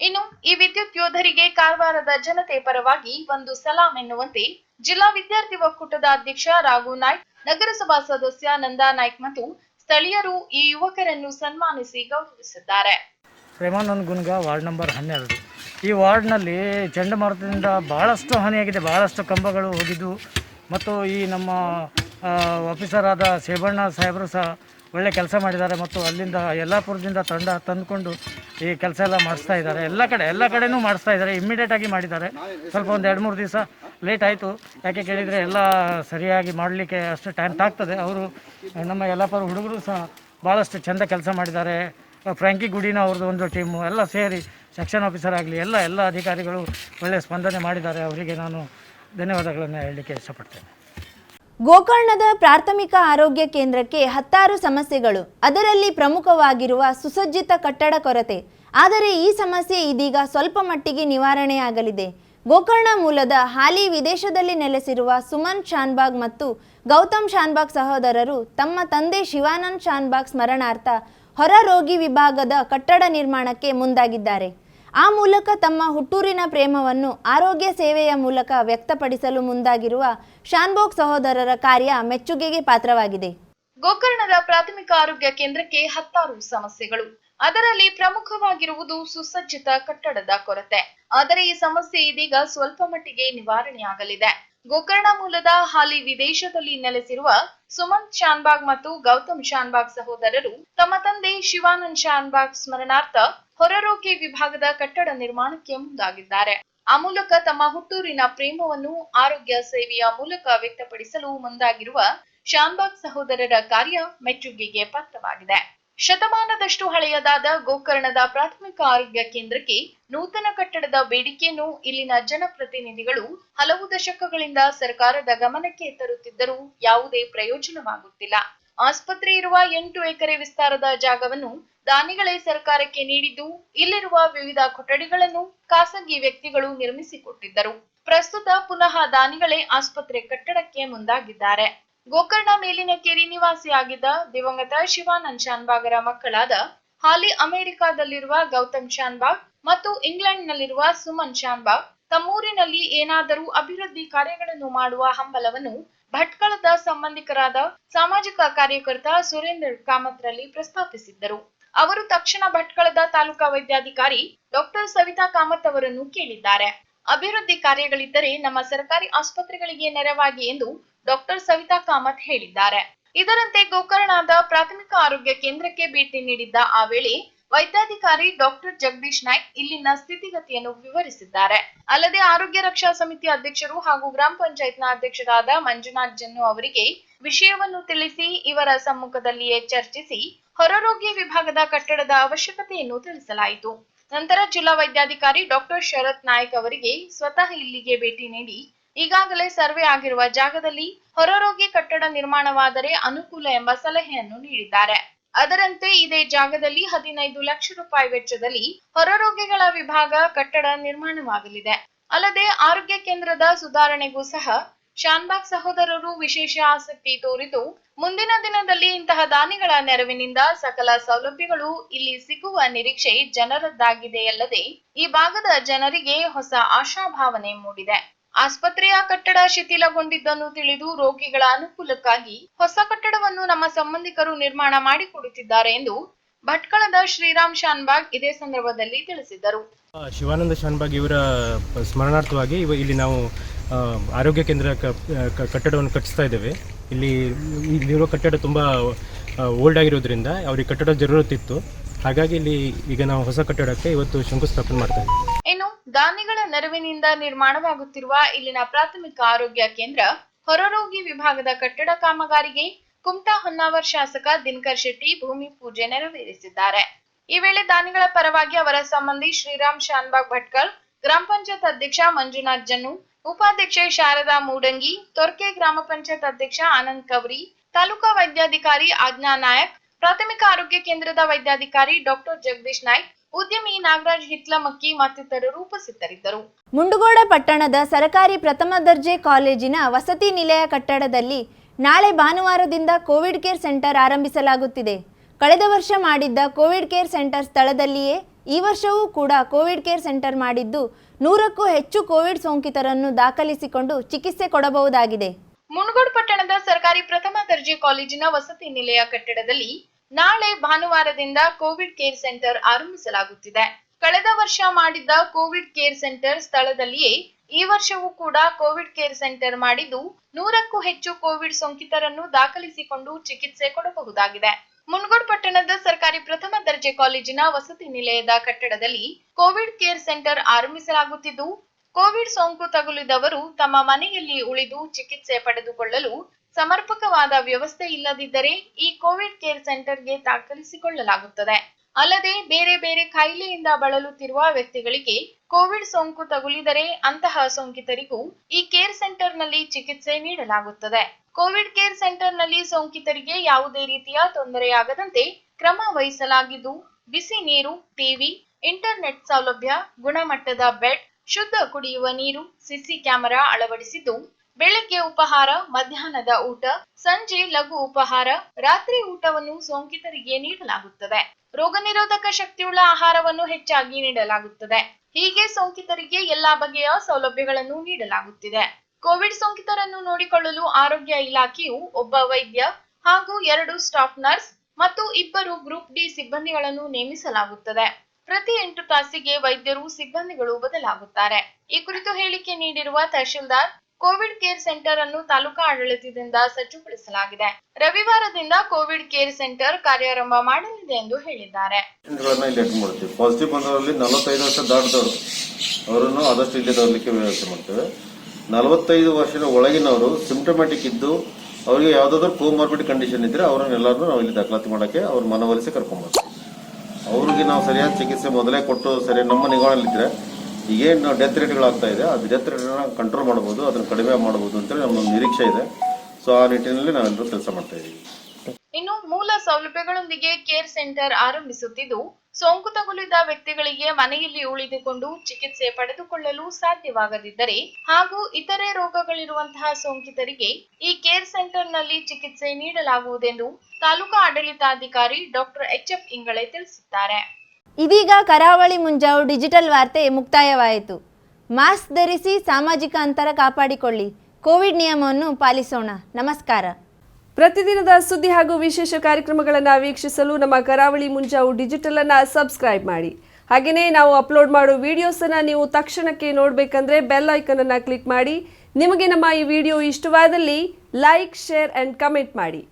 ಇನ್ನು ಈ ವಿದ್ಯುತ್ ಯೋಧರಿಗೆ ಕಾರವಾರದ ಜನತೆ ಪರವಾಗಿ ಒಂದು ಸಲಾಂ ಎನ್ನುವಂತೆ ಜಿಲ್ಲಾ ವಿದ್ಯಾರ್ಥಿ ಒಕ್ಕೂಟದ ಅಧ್ಯಕ್ಷ ರಾಘು ನಾಯ್ಕ್, ನಗರಸಭಾ ಸದಸ್ಯ ನಂದಾ ನಾಯ್ಕ್ ಮತ್ತು ಸ್ಥಳೀಯರು ಈ ಯುವಕರನ್ನು ಸನ್ಮಾನಿಸಿ ಗೌರವಿಸಿದ್ದಾರೆ. ಪ್ರೇಮಾನಂದ್ ಗುನ್ಗ ವಾರ್ಡ್ ನಂಬರ್ ಹನ್ನೆರಡು. ಈ ವಾರ್ಡ್ನಲ್ಲಿ ಚಂಡಮಾರುತದಿಂದ ಬಹಳಷ್ಟು ಹಾನಿಯಾಗಿದೆ, ಬಹಳಷ್ಟು ಕಂಬಗಳು ಹೋಗಿದ್ದು ಮತ್ತು ಈ ನಮ್ಮ ಆಫೀಸರ್ ಆದ ಸೇಬಣ್ಣ ಸಾಹೇಬರು ಸಹ ಒಳ್ಳೆ ಕೆಲಸ ಮಾಡಿದ್ದಾರೆ ಮತ್ತು ಅಲ್ಲಿಂದ ಯಲ್ಲಾಪುರದಿಂದ ತಂಡ ತಂದುಕೊಂಡು ಈ ಕೆಲಸ ಎಲ್ಲ ಮಾಡಿಸ್ತಾ ಇದ್ದಾರೆ. ಎಲ್ಲ ಕಡೆ, ಎಲ್ಲ ಕಡೆನೂ ಮಾಡಿಸ್ತಾ ಇದ್ದಾರೆ. ಇಮ್ಮಿಡಿಯೇಟಾಗಿ ಮಾಡಿದ್ದಾರೆ. ಸ್ವಲ್ಪ ಒಂದು ಎರಡು ಮೂರು ದಿವಸ ಲೇಟ್ ಆಯಿತು. ಯಾಕೆ ಕೇಳಿದರೆ ಎಲ್ಲ ಸರಿಯಾಗಿ ಮಾಡಲಿಕ್ಕೆ ಅಷ್ಟು ಟೈಮ್ ತಾಗ್ತದೆ. ಅವರು ನಮ್ಮ ಯಲ್ಲಾಪುರ ಹುಡುಗರು ಸಹ ಭಾಳಷ್ಟು ಚೆಂದ ಕೆಲಸ ಮಾಡಿದ್ದಾರೆ. ಫ್ರ್ಯಾಂಕಿ ಗುಡಿನ ಅವ್ರದ್ದು ಒಂದು ಟೀಮು ಎಲ್ಲ ಸೇರಿ ಸೆಕ್ಷನ್ ಆಫೀಸರ್ ಆಗಲಿ, ಎಲ್ಲ ಎಲ್ಲ ಅಧಿಕಾರಿಗಳು ಒಳ್ಳೆಯ ಸ್ಪಂದನೆ ಮಾಡಿದ್ದಾರೆ. ಅವರಿಗೆ ನಾನು ಧನ್ಯವಾದಗಳನ್ನು ಹೇಳಲಿಕ್ಕೆ ಇಷ್ಟಪಡ್ತೇನೆ. ಗೋಕರ್ಣದ ಪ್ರಾಥಮಿಕ ಆರೋಗ್ಯ ಕೇಂದ್ರಕ್ಕೆ ಹತ್ತಾರು ಸಮಸ್ಯೆಗಳು. ಅದರಲ್ಲಿ ಪ್ರಮುಖವಾಗಿರುವ ಸುಸಜ್ಜಿತ ಕಟ್ಟಡ ಕೊರತೆ. ಆದರೆ ಈ ಸಮಸ್ಯೆ ಇದೀಗ ಸ್ವಲ್ಪ ಮಟ್ಟಿಗೆ ನಿವಾರಣೆಯಾಗಲಿದೆ. ಗೋಕರ್ಣ ಮೂಲದ ಹಾಲಿ ವಿದೇಶದಲ್ಲಿ ನೆಲೆಸಿರುವ ಸುಮನ್ ಶಾನ್ಬಾಗ್ ಮತ್ತು ಗೌತಮ್ ಶಾನ್ಬಾಗ್ ಸಹೋದರರು ತಮ್ಮ ತಂದೆ ಶಿವಾನಂದ್ ಶಾನ್ಬಾಗ್ ಸ್ಮರಣಾರ್ಥ ಹೊರ ರೋಗಿ ವಿಭಾಗದ ಕಟ್ಟಡ ನಿರ್ಮಾಣಕ್ಕೆ ಮುಂದಾಗಿದ್ದಾರೆ. ಆ ಮೂಲಕ ತಮ್ಮ ಹುಟ್ಟೂರಿನ ಪ್ರೇಮವನ್ನು ಆರೋಗ್ಯ ಸೇವೆಯ ಮೂಲಕ ವ್ಯಕ್ತಪಡಿಸಲು ಮುಂದಾಗಿರುವ ಶಾನ್ಬೋಗ್ ಸಹೋದರರ ಕಾರ್ಯ ಮೆಚ್ಚುಗೆಗೆ ಪಾತ್ರವಾಗಿದೆ. ಗೋಕರ್ಣದ ಪ್ರಾಥಮಿಕ ಆರೋಗ್ಯ ಕೇಂದ್ರಕ್ಕೆ ಹತ್ತಾರು ಸಮಸ್ಯೆಗಳು. ಅದರಲ್ಲಿ ಪ್ರಮುಖವಾಗಿರುವುದು ಸುಸಜ್ಜಿತ ಕಟ್ಟಡದ ಕೊರತೆ. ಆದರೆ ಈ ಸಮಸ್ಯೆ ಇದೀಗ ಸ್ವಲ್ಪ ಮಟ್ಟಿಗೆ ನಿವಾರಣೆಯಾಗಲಿದೆ. ಗೋಕರ್ಣ ಮೂಲದ ಹಾಲಿ ವಿದೇಶದಲ್ಲಿ ನೆಲೆಸಿರುವ ಸುಮಂತ್ ಶಾನ್ಬಾಗ್ ಮತ್ತು ಗೌತಮ್ ಶಾನ್ಬಾಗ್ ಸಹೋದರರು ತಮ್ಮ ತಂದೆ ಶಿವಾನಂದ್ ಶಾನ್ಬಾಗ್ ಸ್ಮರಣಾರ್ಥ ಹೊರರೋಗಿ ವಿಭಾಗದ ಕಟ್ಟಡ ನಿರ್ಮಾಣಕ್ಕೆ ಮುಂದಾಗಿದ್ದಾರೆ. ಆ ಮೂಲಕ ತಮ್ಮ ಹುಟ್ಟೂರಿನ ಪ್ರೇಮವನ್ನು, ಆರೋಗ್ಯ ಸೇವೆಯ ಮೂಲಕ ವ್ಯಕ್ತಪಡಿಸಲು ಮುಂದಾಗಿರುವ ಶಾನ್ಬಾಗ್ ಸಹೋದರರ ಕಾರ್ಯ ಮೆಚ್ಚುಗೆಗೆ ಪಾತ್ರವಾಗಿದೆ. ಶತಮಾನದಷ್ಟು ಹಳೆಯದಾದ ಗೋಕರ್ಣದ ಪ್ರಾಥಮಿಕ ಆರೋಗ್ಯ ಕೇಂದ್ರಕ್ಕೆ ನೂತನ ಕಟ್ಟಡದ ಬೇಡಿಕೆಯನ್ನು ಇಲ್ಲಿನ ಜನಪ್ರತಿನಿಧಿಗಳು ಹಲವು ದಶಕಗಳಿಂದ ಸರ್ಕಾರದ ಗಮನಕ್ಕೆ ತರುತ್ತಿದ್ದರೂ ಯಾವುದೇ ಪ್ರಯೋಜನವಾಗುತ್ತಿಲ್ಲ. ಆಸ್ಪತ್ರೆ ಇರುವ ಎಂಟು ಎಕರೆ ವಿಸ್ತಾರದ ಜಾಗವನ್ನು ದಾನಿಗಳೇ ಸರ್ಕಾರಕ್ಕೆ ನೀಡಿದ್ದು, ಇಲ್ಲಿರುವ ವಿವಿಧ ಕೊಠಡಿಗಳನ್ನು ಖಾಸಗಿ ವ್ಯಕ್ತಿಗಳು ನಿರ್ಮಿಸಿಕೊಟ್ಟಿದ್ದರು. ಪ್ರಸ್ತುತ ಪುನಃ ದಾನಿಗಳೇ ಆಸ್ಪತ್ರೆ ಕಟ್ಟಡಕ್ಕೆ ಮುಂದಾಗಿದ್ದಾರೆ. ಗೋಕರ್ಣ ಮೇಲಿನ ಕೆರಿ ನಿವಾಸಿಯಾಗಿದ್ದ ದಿವಂಗತ ಶಿವಾನಂದ್ ಶಾನ್ಬಾಗರ ಮಕ್ಕಳಾದ ಹಾಲಿ ಅಮೆರಿಕಾದಲ್ಲಿರುವ ಗೌತಮ್ ಶಾನ್ಬಾಗ್ ಮತ್ತು ಇಂಗ್ಲೆಂಡ್ನಲ್ಲಿರುವ ಸುಮನ್ ಶಾನ್ಬಾಗ್ ತಮ್ಮೂರಿನಲ್ಲಿ ಏನಾದರೂ ಅಭಿವೃದ್ಧಿ ಕಾರ್ಯಗಳನ್ನು ಮಾಡುವ ಹಂಬಲವನ್ನು ಭಟ್ಕಳದ ಸಂಬಂಧಿಕರಾದ ಸಾಮಾಜಿಕ ಕಾರ್ಯಕರ್ತ ಸುರೇಂದ್ರ ಕಾಮತ್ರಲ್ಲಿ ಪ್ರಸ್ತಾಪಿಸಿದ್ದರು. ಅವರು ತಕ್ಷಣ ಭಟ್ಕಳದ ತಾಲೂಕಾ ವೈದ್ಯಾಧಿಕಾರಿ ಡಾಕ್ಟರ್ ಸವಿತಾ ಕಾಮತ್ ಅವರನ್ನು ಕೇಳಿದ್ದಾರೆ. ಅಭಿವೃದ್ಧಿ ಕಾರ್ಯಗಳಿದ್ದರೆ ನಮ್ಮ ಸರ್ಕಾರಿ ಆಸ್ಪತ್ರೆಗಳಿಗೆ ನೆರವಾಗಿ ಎಂದು ಡಾಕ್ಟರ್ ಸವಿತಾ ಕಾಮತ್ ಹೇಳಿದ್ದಾರೆ. ಇದರಂತೆ ಗೋಕರ್ಣದ ಪ್ರಾಥಮಿಕ ಆರೋಗ್ಯ ಕೇಂದ್ರಕ್ಕೆ ಭೇಟಿ ನೀಡಿದ್ದ ಆ ವೇಳೆ ವೈದ್ಯಾಧಿಕಾರಿ ಡಾಕ್ಟರ್ ಜಗದೀಶ್ ನಾಯ್ಕ್ ಇಲ್ಲಿನ ಸ್ಥಿತಿಗತಿಯನ್ನು ವಿವರಿಸಿದ್ದಾರೆ. ಅಲ್ಲದೆ ಆರೋಗ್ಯ ರಕ್ಷಾ ಸಮಿತಿ ಅಧ್ಯಕ್ಷರು ಹಾಗೂ ಗ್ರಾಮ ಪಂಚಾಯತ್ನ ಅಧ್ಯಕ್ಷರಾದ ಮಂಜುನಾಥ್ ಜನ್ನು ಅವರಿಗೆ ವಿಷಯವನ್ನು ತಿಳಿಸಿ, ಇವರ ಸಮ್ಮುಖದಲ್ಲಿಯೇ ಚರ್ಚಿಸಿ, ಹೊರರೋಗ್ಯ ವಿಭಾಗದ ಕಟ್ಟಡದ ಅವಶ್ಯಕತೆಯನ್ನು ತಿಳಿಸಲಾಯಿತು. ನಂತರ ಜಿಲ್ಲಾ ವೈದ್ಯಾಧಿಕಾರಿ ಡಾಕ್ಟರ್ ಶರತ್ ನಾಯ್ಕ್ ಅವರಿಗೆ ಸ್ವತಃ ಇಲ್ಲಿಗೆ ಭೇಟಿ ನೀಡಿ ಈಗಾಗಲೇ ಸರ್ವೆ ಆಗಿರುವ ಜಾಗದಲ್ಲಿ ಹೊರರೋಗಿ ಕಟ್ಟಡ ನಿರ್ಮಾಣವಾದರೆ ಅನುಕೂಲ ಎಂಬ ಸಲಹೆಯನ್ನು ನೀಡಿದ್ದಾರೆ. ಅದರಂತೆ ಇದೇ ಜಾಗದಲ್ಲಿ ಹದಿನೈದು ಲಕ್ಷ ರೂಪಾಯಿ ವೆಚ್ಚದಲ್ಲಿ ಹೊರರೋಗಿಗಳ ವಿಭಾಗ ಕಟ್ಟಡ ನಿರ್ಮಾಣವಾಗಲಿದೆ. ಅಲ್ಲದೆ ಆರೋಗ್ಯ ಕೇಂದ್ರದ ಸುಧಾರಣೆಗೂ ಸಹ ಶಾನ್ಬಾಗ್ ಸಹೋದರರು ವಿಶೇಷ ಆಸಕ್ತಿ ತೋರಿದ್ದು, ಮುಂದಿನ ದಿನದಲ್ಲಿ ಇಂತಹ ದಾನಿಗಳ ನೆರವಿನಿಂದ ಸಕಲ ಸೌಲಭ್ಯಗಳು ಇಲ್ಲಿ ಸಿಗುವ ನಿರೀಕ್ಷೆ ಜನರದ್ದಾಗಿದೆಯಲ್ಲದೆ, ಈ ಭಾಗದ ಜನರಿಗೆ ಹೊಸ ಆಶಾಭಾವನೆ ಮೂಡಿದೆ. ಆಸ್ಪತ್ರೆಯ ಕಟ್ಟಡ ಶಿಥಿಲಗೊಂಡಿದ್ದನ್ನು ತಿಳಿದು ರೋಗಿಗಳ ಅನುಕೂಲಕ್ಕಾಗಿ ಹೊಸ ಕಟ್ಟಡವನ್ನು ನಮ್ಮ ಸಂಬಂಧಿಕರು ನಿರ್ಮಾಣ ಮಾಡಿಕೊಡುತ್ತಿದ್ದಾರೆ ಎಂದು ಭಟ್ಕಳದ ಶ್ರೀರಾಮ್ ಶಾನ್ಬಾಗ್ ಇದೇ ಸಂದರ್ಭದಲ್ಲಿ ತಿಳಿಸಿದರು ಶಿವಾನಂದ ಶಾನ್ಬಾಗ್ ಇವರ ಸ್ಮರಣಾರ್ಥವಾಗಿ ಇಲ್ಲಿ ನಾವು ಆರೋಗ್ಯ ಕೇಂದ್ರ ಕಟ್ಟಡವನ್ನು ಕಟ್ಟಿಸ್ತಾ ಇದ್ದೇವೆ. ಇಲ್ಲಿ ಇಲ್ಲಿರುವ ಕಟ್ಟಡ ತುಂಬ ಓಲ್ಡ್ ಆಗಿರೋದ್ರಿಂದ ಅವ್ರಿಗೆ ಕಟ್ಟಡ ಜರೂರತ್ತಿತ್ತು. ಹಾಗಾಗಿ ಇಲ್ಲಿ ಈಗ ನಾವು ಹೊಸ ಕಟ್ಟಡಕ್ಕೆ ಇವತ್ತು ಶಂಕುಸ್ಥಾಪನೆ ಮಾಡ್ತಾ ಇದ್ದೀವಿ. ಇನ್ನು ದಾನಿಗಳ ನೆರವಿನಿಂದ ನಿರ್ಮಾಣವಾಗುತ್ತಿರುವ ಇಲ್ಲಿನ ಪ್ರಾಥಮಿಕ ಆರೋಗ್ಯ ಕೇಂದ್ರ, ಹೊರರೋಗಿ ವಿಭಾಗದ ಕಟ್ಟಡ ಕಾಮಗಾರಿಗೆ ಕುಮಟಾ ಹೊನ್ನಾವರ್ ಶಾಸಕ ದಿನಕರ್ ಶೆಟ್ಟಿ ಭೂಮಿ ಪೂಜೆ ನೆರವೇರಿಸಿದ್ದಾರೆ. ಈ ವೇಳೆ ದಾನಿಗಳ ಪರವಾಗಿ ಅವರ ಸಂಬಂಧಿ ಶ್ರೀರಾಮ್ ಶಾನ್ಬಾಗ್ ಭಟ್ಕಲ್ ಗ್ರಾಮ ಪಂಚಾಯತ್ ಅಧ್ಯಕ್ಷ ಮಂಜುನಾಥ್ ಜನ್ನು, ಉಪಾಧ್ಯಕ್ಷೆ ಶಾರದಾ ಮೂಡಂಗಿ, ತೊರ್ಕೆ ಗ್ರಾಮ ಪಂಚಾಯತ್ ಅಧ್ಯಕ್ಷ ಆನಂದ್ ಕವರಿ, ತಾಲೂಕಾ ವೈದ್ಯಾಧಿಕಾರಿ ಆಜ್ಞಾ ನಾಯಕ್, ಪ್ರಾಥಮಿಕ ಆರೋಗ್ಯ ಕೇಂದ್ರದ ವೈದ್ಯಾಧಿಕಾರಿ ಡಾಕ್ಟರ್ ಜಗದೀಶ್ ನಾಯ್ಕ್ ಉದ್ಯಮಿ ನಾಗರಾಜ್ ಹಿತ್ಲಮಕ್ಕಿ ಮತ್ತಿತರರು ಉಪಸ್ಥಿತರಿದ್ದರು. ಮುಂಡಗೋಡ ಪಟ್ಟಣದ ಸರಕಾರಿ ಪ್ರಥಮ ದರ್ಜೆ ಕಾಲೇಜಿನ ವಸತಿ ನಿಲಯ ಕಟ್ಟಡದಲ್ಲಿ ನಾಳೆ ಭಾನುವಾರದಿಂದ ಕೋವಿಡ್ ಕೇರ್ ಸೆಂಟರ್ ಆರಂಭಿಸಲಾಗುತ್ತಿದೆ. ಕಳೆದ ವರ್ಷ ಮಾಡಿದ್ದ ಕೋವಿಡ್ ಕೇರ್ ಸೆಂಟರ್ ಸ್ಥಳದಲ್ಲಿಯೇ ಈ ವರ್ಷವೂ ಕೂಡ ಕೋವಿಡ್ ಕೇರ್ ಸೆಂಟರ್ ಮಾಡಿದ್ದು ನೂರಕ್ಕೂ ಹೆಚ್ಚು ಕೋವಿಡ್ ಸೋಂಕಿತರನ್ನು ದಾಖಲಿಸಿಕೊಂಡು ಚಿಕಿತ್ಸೆ ಕೊಡಬಹುದಾಗಿದೆ. ಮುನಗೋಡ್ ಪಟ್ಟಣದ ಸರ್ಕಾರಿ ಪ್ರಥಮ ದರ್ಜೆ ಕಾಲೇಜಿನ ವಸತಿ ನಿಲಯ ಕಟ್ಟಡದಲ್ಲಿ ನಾಳೆ ಭಾನುವಾರದಿಂದ ಕೋವಿಡ್ ಕೇರ್ ಸೆಂಟರ್ ಆರಂಭಿಸಲಾಗುತ್ತಿದೆ. ಕಳೆದ ವರ್ಷ ಮಾಡಿದ್ದ ಕೋವಿಡ್ ಕೇರ್ ಸೆಂಟರ್ ಸ್ಥಳದಲ್ಲಿಯೇ ಈ ವರ್ಷವೂ ಕೂಡ ಕೋವಿಡ್ ಕೇರ್ ಸೆಂಟರ್ ಮಾಡಿದ್ದು ನೂರಕ್ಕೂ ಹೆಚ್ಚು ಕೋವಿಡ್ ಸೋಂಕಿತರನ್ನು ದಾಖಲಿಸಿಕೊಂಡು ಚಿಕಿತ್ಸೆ ಕೊಡಬಹುದಾಗಿದೆ. ಮುನಗೋಡ್ ಪಟ್ಟಣದ ಸರ್ಕಾರಿ ಪ್ರಥಮ ದರ್ಜೆ ಕಾಲೇಜಿನ ವಸತಿ ನಿಲಯದ ಕಟ್ಟಡದಲ್ಲಿ ಕೋವಿಡ್ ಕೇರ್ ಸೆಂಟರ್ ಆರಂಭಿಸಲಾಗುತ್ತಿದ್ದು, ಕೋವಿಡ್ ಸೋಂಕು ತಗುಲಿದವರು ತಮ್ಮ ಮನೆಯಲ್ಲಿ ಉಳಿದು ಚಿಕಿತ್ಸೆ ಪಡೆದುಕೊಳ್ಳಲು ಸಮರ್ಪಕವಾದ ವ್ಯವಸ್ಥೆ ಇಲ್ಲದಿದ್ದರೆ ಈ ಕೋವಿಡ್ ಕೇರ್ ಸೆಂಟರ್ಗೆ ದಾಖಲಿಸಿಕೊಳ್ಳಲಾಗುತ್ತದೆ. ಅಲ್ಲದೆ ಬೇರೆ ಬೇರೆ ಕಾಯಿಲೆಯಿಂದ ಬಳಲುತ್ತಿರುವ ವ್ಯಕ್ತಿಗಳಿಗೆ ಕೋವಿಡ್ ಸೋಂಕು ತಗುಲಿದರೆ ಅಂತಹ ಸೋಂಕಿತರಿಗೂ ಈ ಕೇರ್ ಸೆಂಟರ್ನಲ್ಲಿ ಚಿಕಿತ್ಸೆ ನೀಡಲಾಗುತ್ತದೆ. ಕೋವಿಡ್ ಕೇರ್ ಸೆಂಟರ್ನಲ್ಲಿ ಸೋಂಕಿತರಿಗೆ ಯಾವುದೇ ರೀತಿಯ ತೊಂದರೆಯಾಗದಂತೆ ಕ್ರಮ ವಹಿಸಲಾಗಿದ್ದು, ಬಿಸಿ ನೀರು ಟಿವಿ ಇಂಟರ್ನೆಟ್ ಸೌಲಭ್ಯ, ಗುಣಮಟ್ಟದ ಬೆಡ್, ಶುದ್ಧ ಕುಡಿಯುವ ನೀರು ಸಿಸಿ ಕ್ಯಾಮೆರಾ ಅಳವಡಿಸಿದ್ದು ಬೆಳಿಗ್ಗೆ ಉಪಹಾರ, ಮಧ್ಯಾಹ್ನದ ಊಟ, ಸಂಜೆ ಲಘು ಉಪಹಾರ, ರಾತ್ರಿ ಊಟವನ್ನು ಸೋಂಕಿತರಿಗೆ ನೀಡಲಾಗುತ್ತದೆ. ರೋಗ ನಿರೋಧಕ ಶಕ್ತಿಯುಳ್ಳ ಆಹಾರವನ್ನು ಹೆಚ್ಚಾಗಿ ನೀಡಲಾಗುತ್ತದೆ. ಹೀಗೆ ಸೋಂಕಿತರಿಗೆ ಎಲ್ಲಾ ಬಗೆಯ ಸೌಲಭ್ಯಗಳನ್ನು ನೀಡಲಾಗುತ್ತಿದೆ. ಕೋವಿಡ್ ಸೋಂಕಿತರನ್ನು ನೋಡಿಕೊಳ್ಳಲು ಆರೋಗ್ಯ ಇಲಾಖೆಯು ಒಬ್ಬ ವೈದ್ಯ ಹಾಗೂ ಎರಡು ಸ್ಟಾಫ್ ನರ್ಸ್ ಮತ್ತು ಇಬ್ಬರು ಗ್ರೂಪ್ ಡಿ ಸಿಬ್ಬಂದಿಗಳನ್ನು ನೇಮಿಸಲಾಗುತ್ತದೆ. ಪ್ರತಿ ಎಂಟು ತಾಸಿಗೆ ವೈದ್ಯರು ಸಿಬ್ಬಂದಿಗಳು ಬದಲಾಗುತ್ತಾರೆ. ಈ ಕುರಿತು ಹೇಳಿಕೆ ನೀಡಿರುವ ತಹಶೀಲ್ದಾರ್ ಕೋವಿಡ್ ಕೇರ್ ಸೆಂಟರ್ ಅನ್ನು ತಾಲೂಕಾ ಆಡಳಿತದಿಂದ ಸಜ್ಜುಗೊಳಿಸಲಾಗಿದೆ ರವಿವಾರದಿಂದ ಕೋವಿಡ್ ಕೇರ್ ಸೆಂಟರ್ ಕಾರ್ಯಾರಂಭ ಮಾಡಲಿದೆ ಎಂದು ಹೇಳಿದ್ದಾರೆ. ಪಾಸಿಟಿವ್ ಬಂದವರಲ್ಲಿ ನಲವತ್ತೈದು ವರ್ಷ ದಾಟಿದವರು, ಅವರನ್ನು ಆದಷ್ಟು ಇಲ್ಲಿ ತರಲಿಕ್ಕೆ ವ್ಯವಸ್ಥೆ ಮಾಡ್ತೇವೆ. ನಲವತ್ತೈದು ವರ್ಷದ ಒಳಗಿನವರು ಸಿಂಪ್ಟಮ್ಯಾಟಿಕ್ ಇದ್ದು, ಅವರಿಗೆ ಯಾವುದಾದ್ರೂ ಕೋಮಾರ್ಬಿಡ್ ಕಂಡೀಷನ್ ಇದ್ರೆ ಅವರನ್ನೆಲ್ಲರನ್ನೂ ನಾವು ಇಲ್ಲಿ ದಾಖಲಾತಿ ಮಾಡೋಕ್ಕೆ ಅವ್ರ ಮನವೊಲಿಸಿ ಕರ್ಕೊಂಡ್ಬರ್ತೀವಿ ಅವ್ರಿಗೆ ನಾವು ಸರಿಯಾದ ಚಿಕಿತ್ಸೆ ಮೊದಲೇ ಕೊಟ್ಟು ಸರಿ, ನಮ್ಮ ನಿಗಾಣಲ್ಲಿದ್ದರೆ ಈಗೇನು ಡೆತ್ ರೇಟ್ಗಳಾಗ್ತಾ ಇದೆ, ಅದು ಡೆತ್ ರೇಟ್ನ ಕಂಟ್ರೋಲ್ ಮಾಡ್ಬೋದು ಅದನ್ನು ಕಡಿಮೆ ಮಾಡ್ಬೋದು ಅಂತೇಳಿ ನಮ್ಮೊಂದು ನಿರೀಕ್ಷೆ ಇದೆ. ಸೊ ಆ ನಿಟ್ಟಿನಲ್ಲಿ ನಾವೆಲ್ಲರೂ ಕೆಲಸ ಮಾಡ್ತಾ ಇದ್ದೀವಿ ಇನ್ನು ಮೂಲ ಸೌಲಭ್ಯಗಳೊಂದಿಗೆ ಕೇರ್ ಸೆಂಟರ್ ಆರಂಭಿಸುತ್ತಿದ್ದು, ಸೋಂಕು ತಗುಲಿದ ವ್ಯಕ್ತಿಗಳಿಗೆ ಮನೆಯಲ್ಲಿ ಉಳಿದುಕೊಂಡು ಚಿಕಿತ್ಸೆ ಪಡೆದುಕೊಳ್ಳಲು ಸಾಧ್ಯವಾಗದಿದ್ದರೆ ಹಾಗೂ ಇತರೆ ರೋಗಗಳಿರುವಂತಹ ಸೋಂಕಿತರಿಗೆ ಈ ಕೇರ್ ಸೆಂಟರ್ನಲ್ಲಿ ಚಿಕಿತ್ಸೆ ನೀಡಲಾಗುವುದೆಂದು ತಾಲೂಕಾ ಆಡಳಿತಾಧಿಕಾರಿ ಡಾಕ್ಟರ್ ಎಚ್ ಎಫ್ ಇಂಗಳೆ ತಿಳಿಸಿದ್ದಾರೆ. ಇದೀಗ ಕರಾವಳಿ ಮುಂಜಾವು ಡಿಜಿಟಲ್ ವಾರ್ತೆ ಮುಕ್ತಾಯವಾಯಿತು. ಮಾಸ್ಕ್ ಧರಿಸಿ ಸಾಮಾಜಿಕ ಅಂತರ ಕಾಪಾಡಿಕೊಳ್ಳಿ. ಕೋವಿಡ್ ನಿಯಮವನ್ನು ಪಾಲಿಸೋಣ. ನಮಸ್ಕಾರ. ಪ್ರತಿದಿನದ ಸುದ್ದಿ ಹಾಗೂ ವಿಶೇಷ ಕಾರ್ಯಕ್ರಮಗಳನ್ನು ವೀಕ್ಷಿಸಲು ನಮ್ಮ ಕರಾವಳಿ ಮುಂಜಾವು ಡಿಜಿಟಲ್ ಅನ್ನು ಸಬ್ಸ್ಕ್ರೈಬ್ ಮಾಡಿ. ಹಾಗೆಯೇ ನಾವು ಅಪ್ಲೋಡ್ ಮಾಡೋ ವಿಡಿಯೋಸನ್ನು ನೀವು ತಕ್ಷಣಕ್ಕೆ ನೋಡಬೇಕಂದ್ರೆ ಬೆಲ್ ಐಕನ್ ಅನ್ನು ಕ್ಲಿಕ್ ಮಾಡಿ. ನಿಮಗೆ ನಮ್ಮ ಈ ವಿಡಿಯೋ ಇಷ್ಟವಾದಲ್ಲಿ ಲೈಕ್, ಶೇರ್ ಆ್ಯಂಡ್ ಕಮೆಂಟ್ ಮಾಡಿ.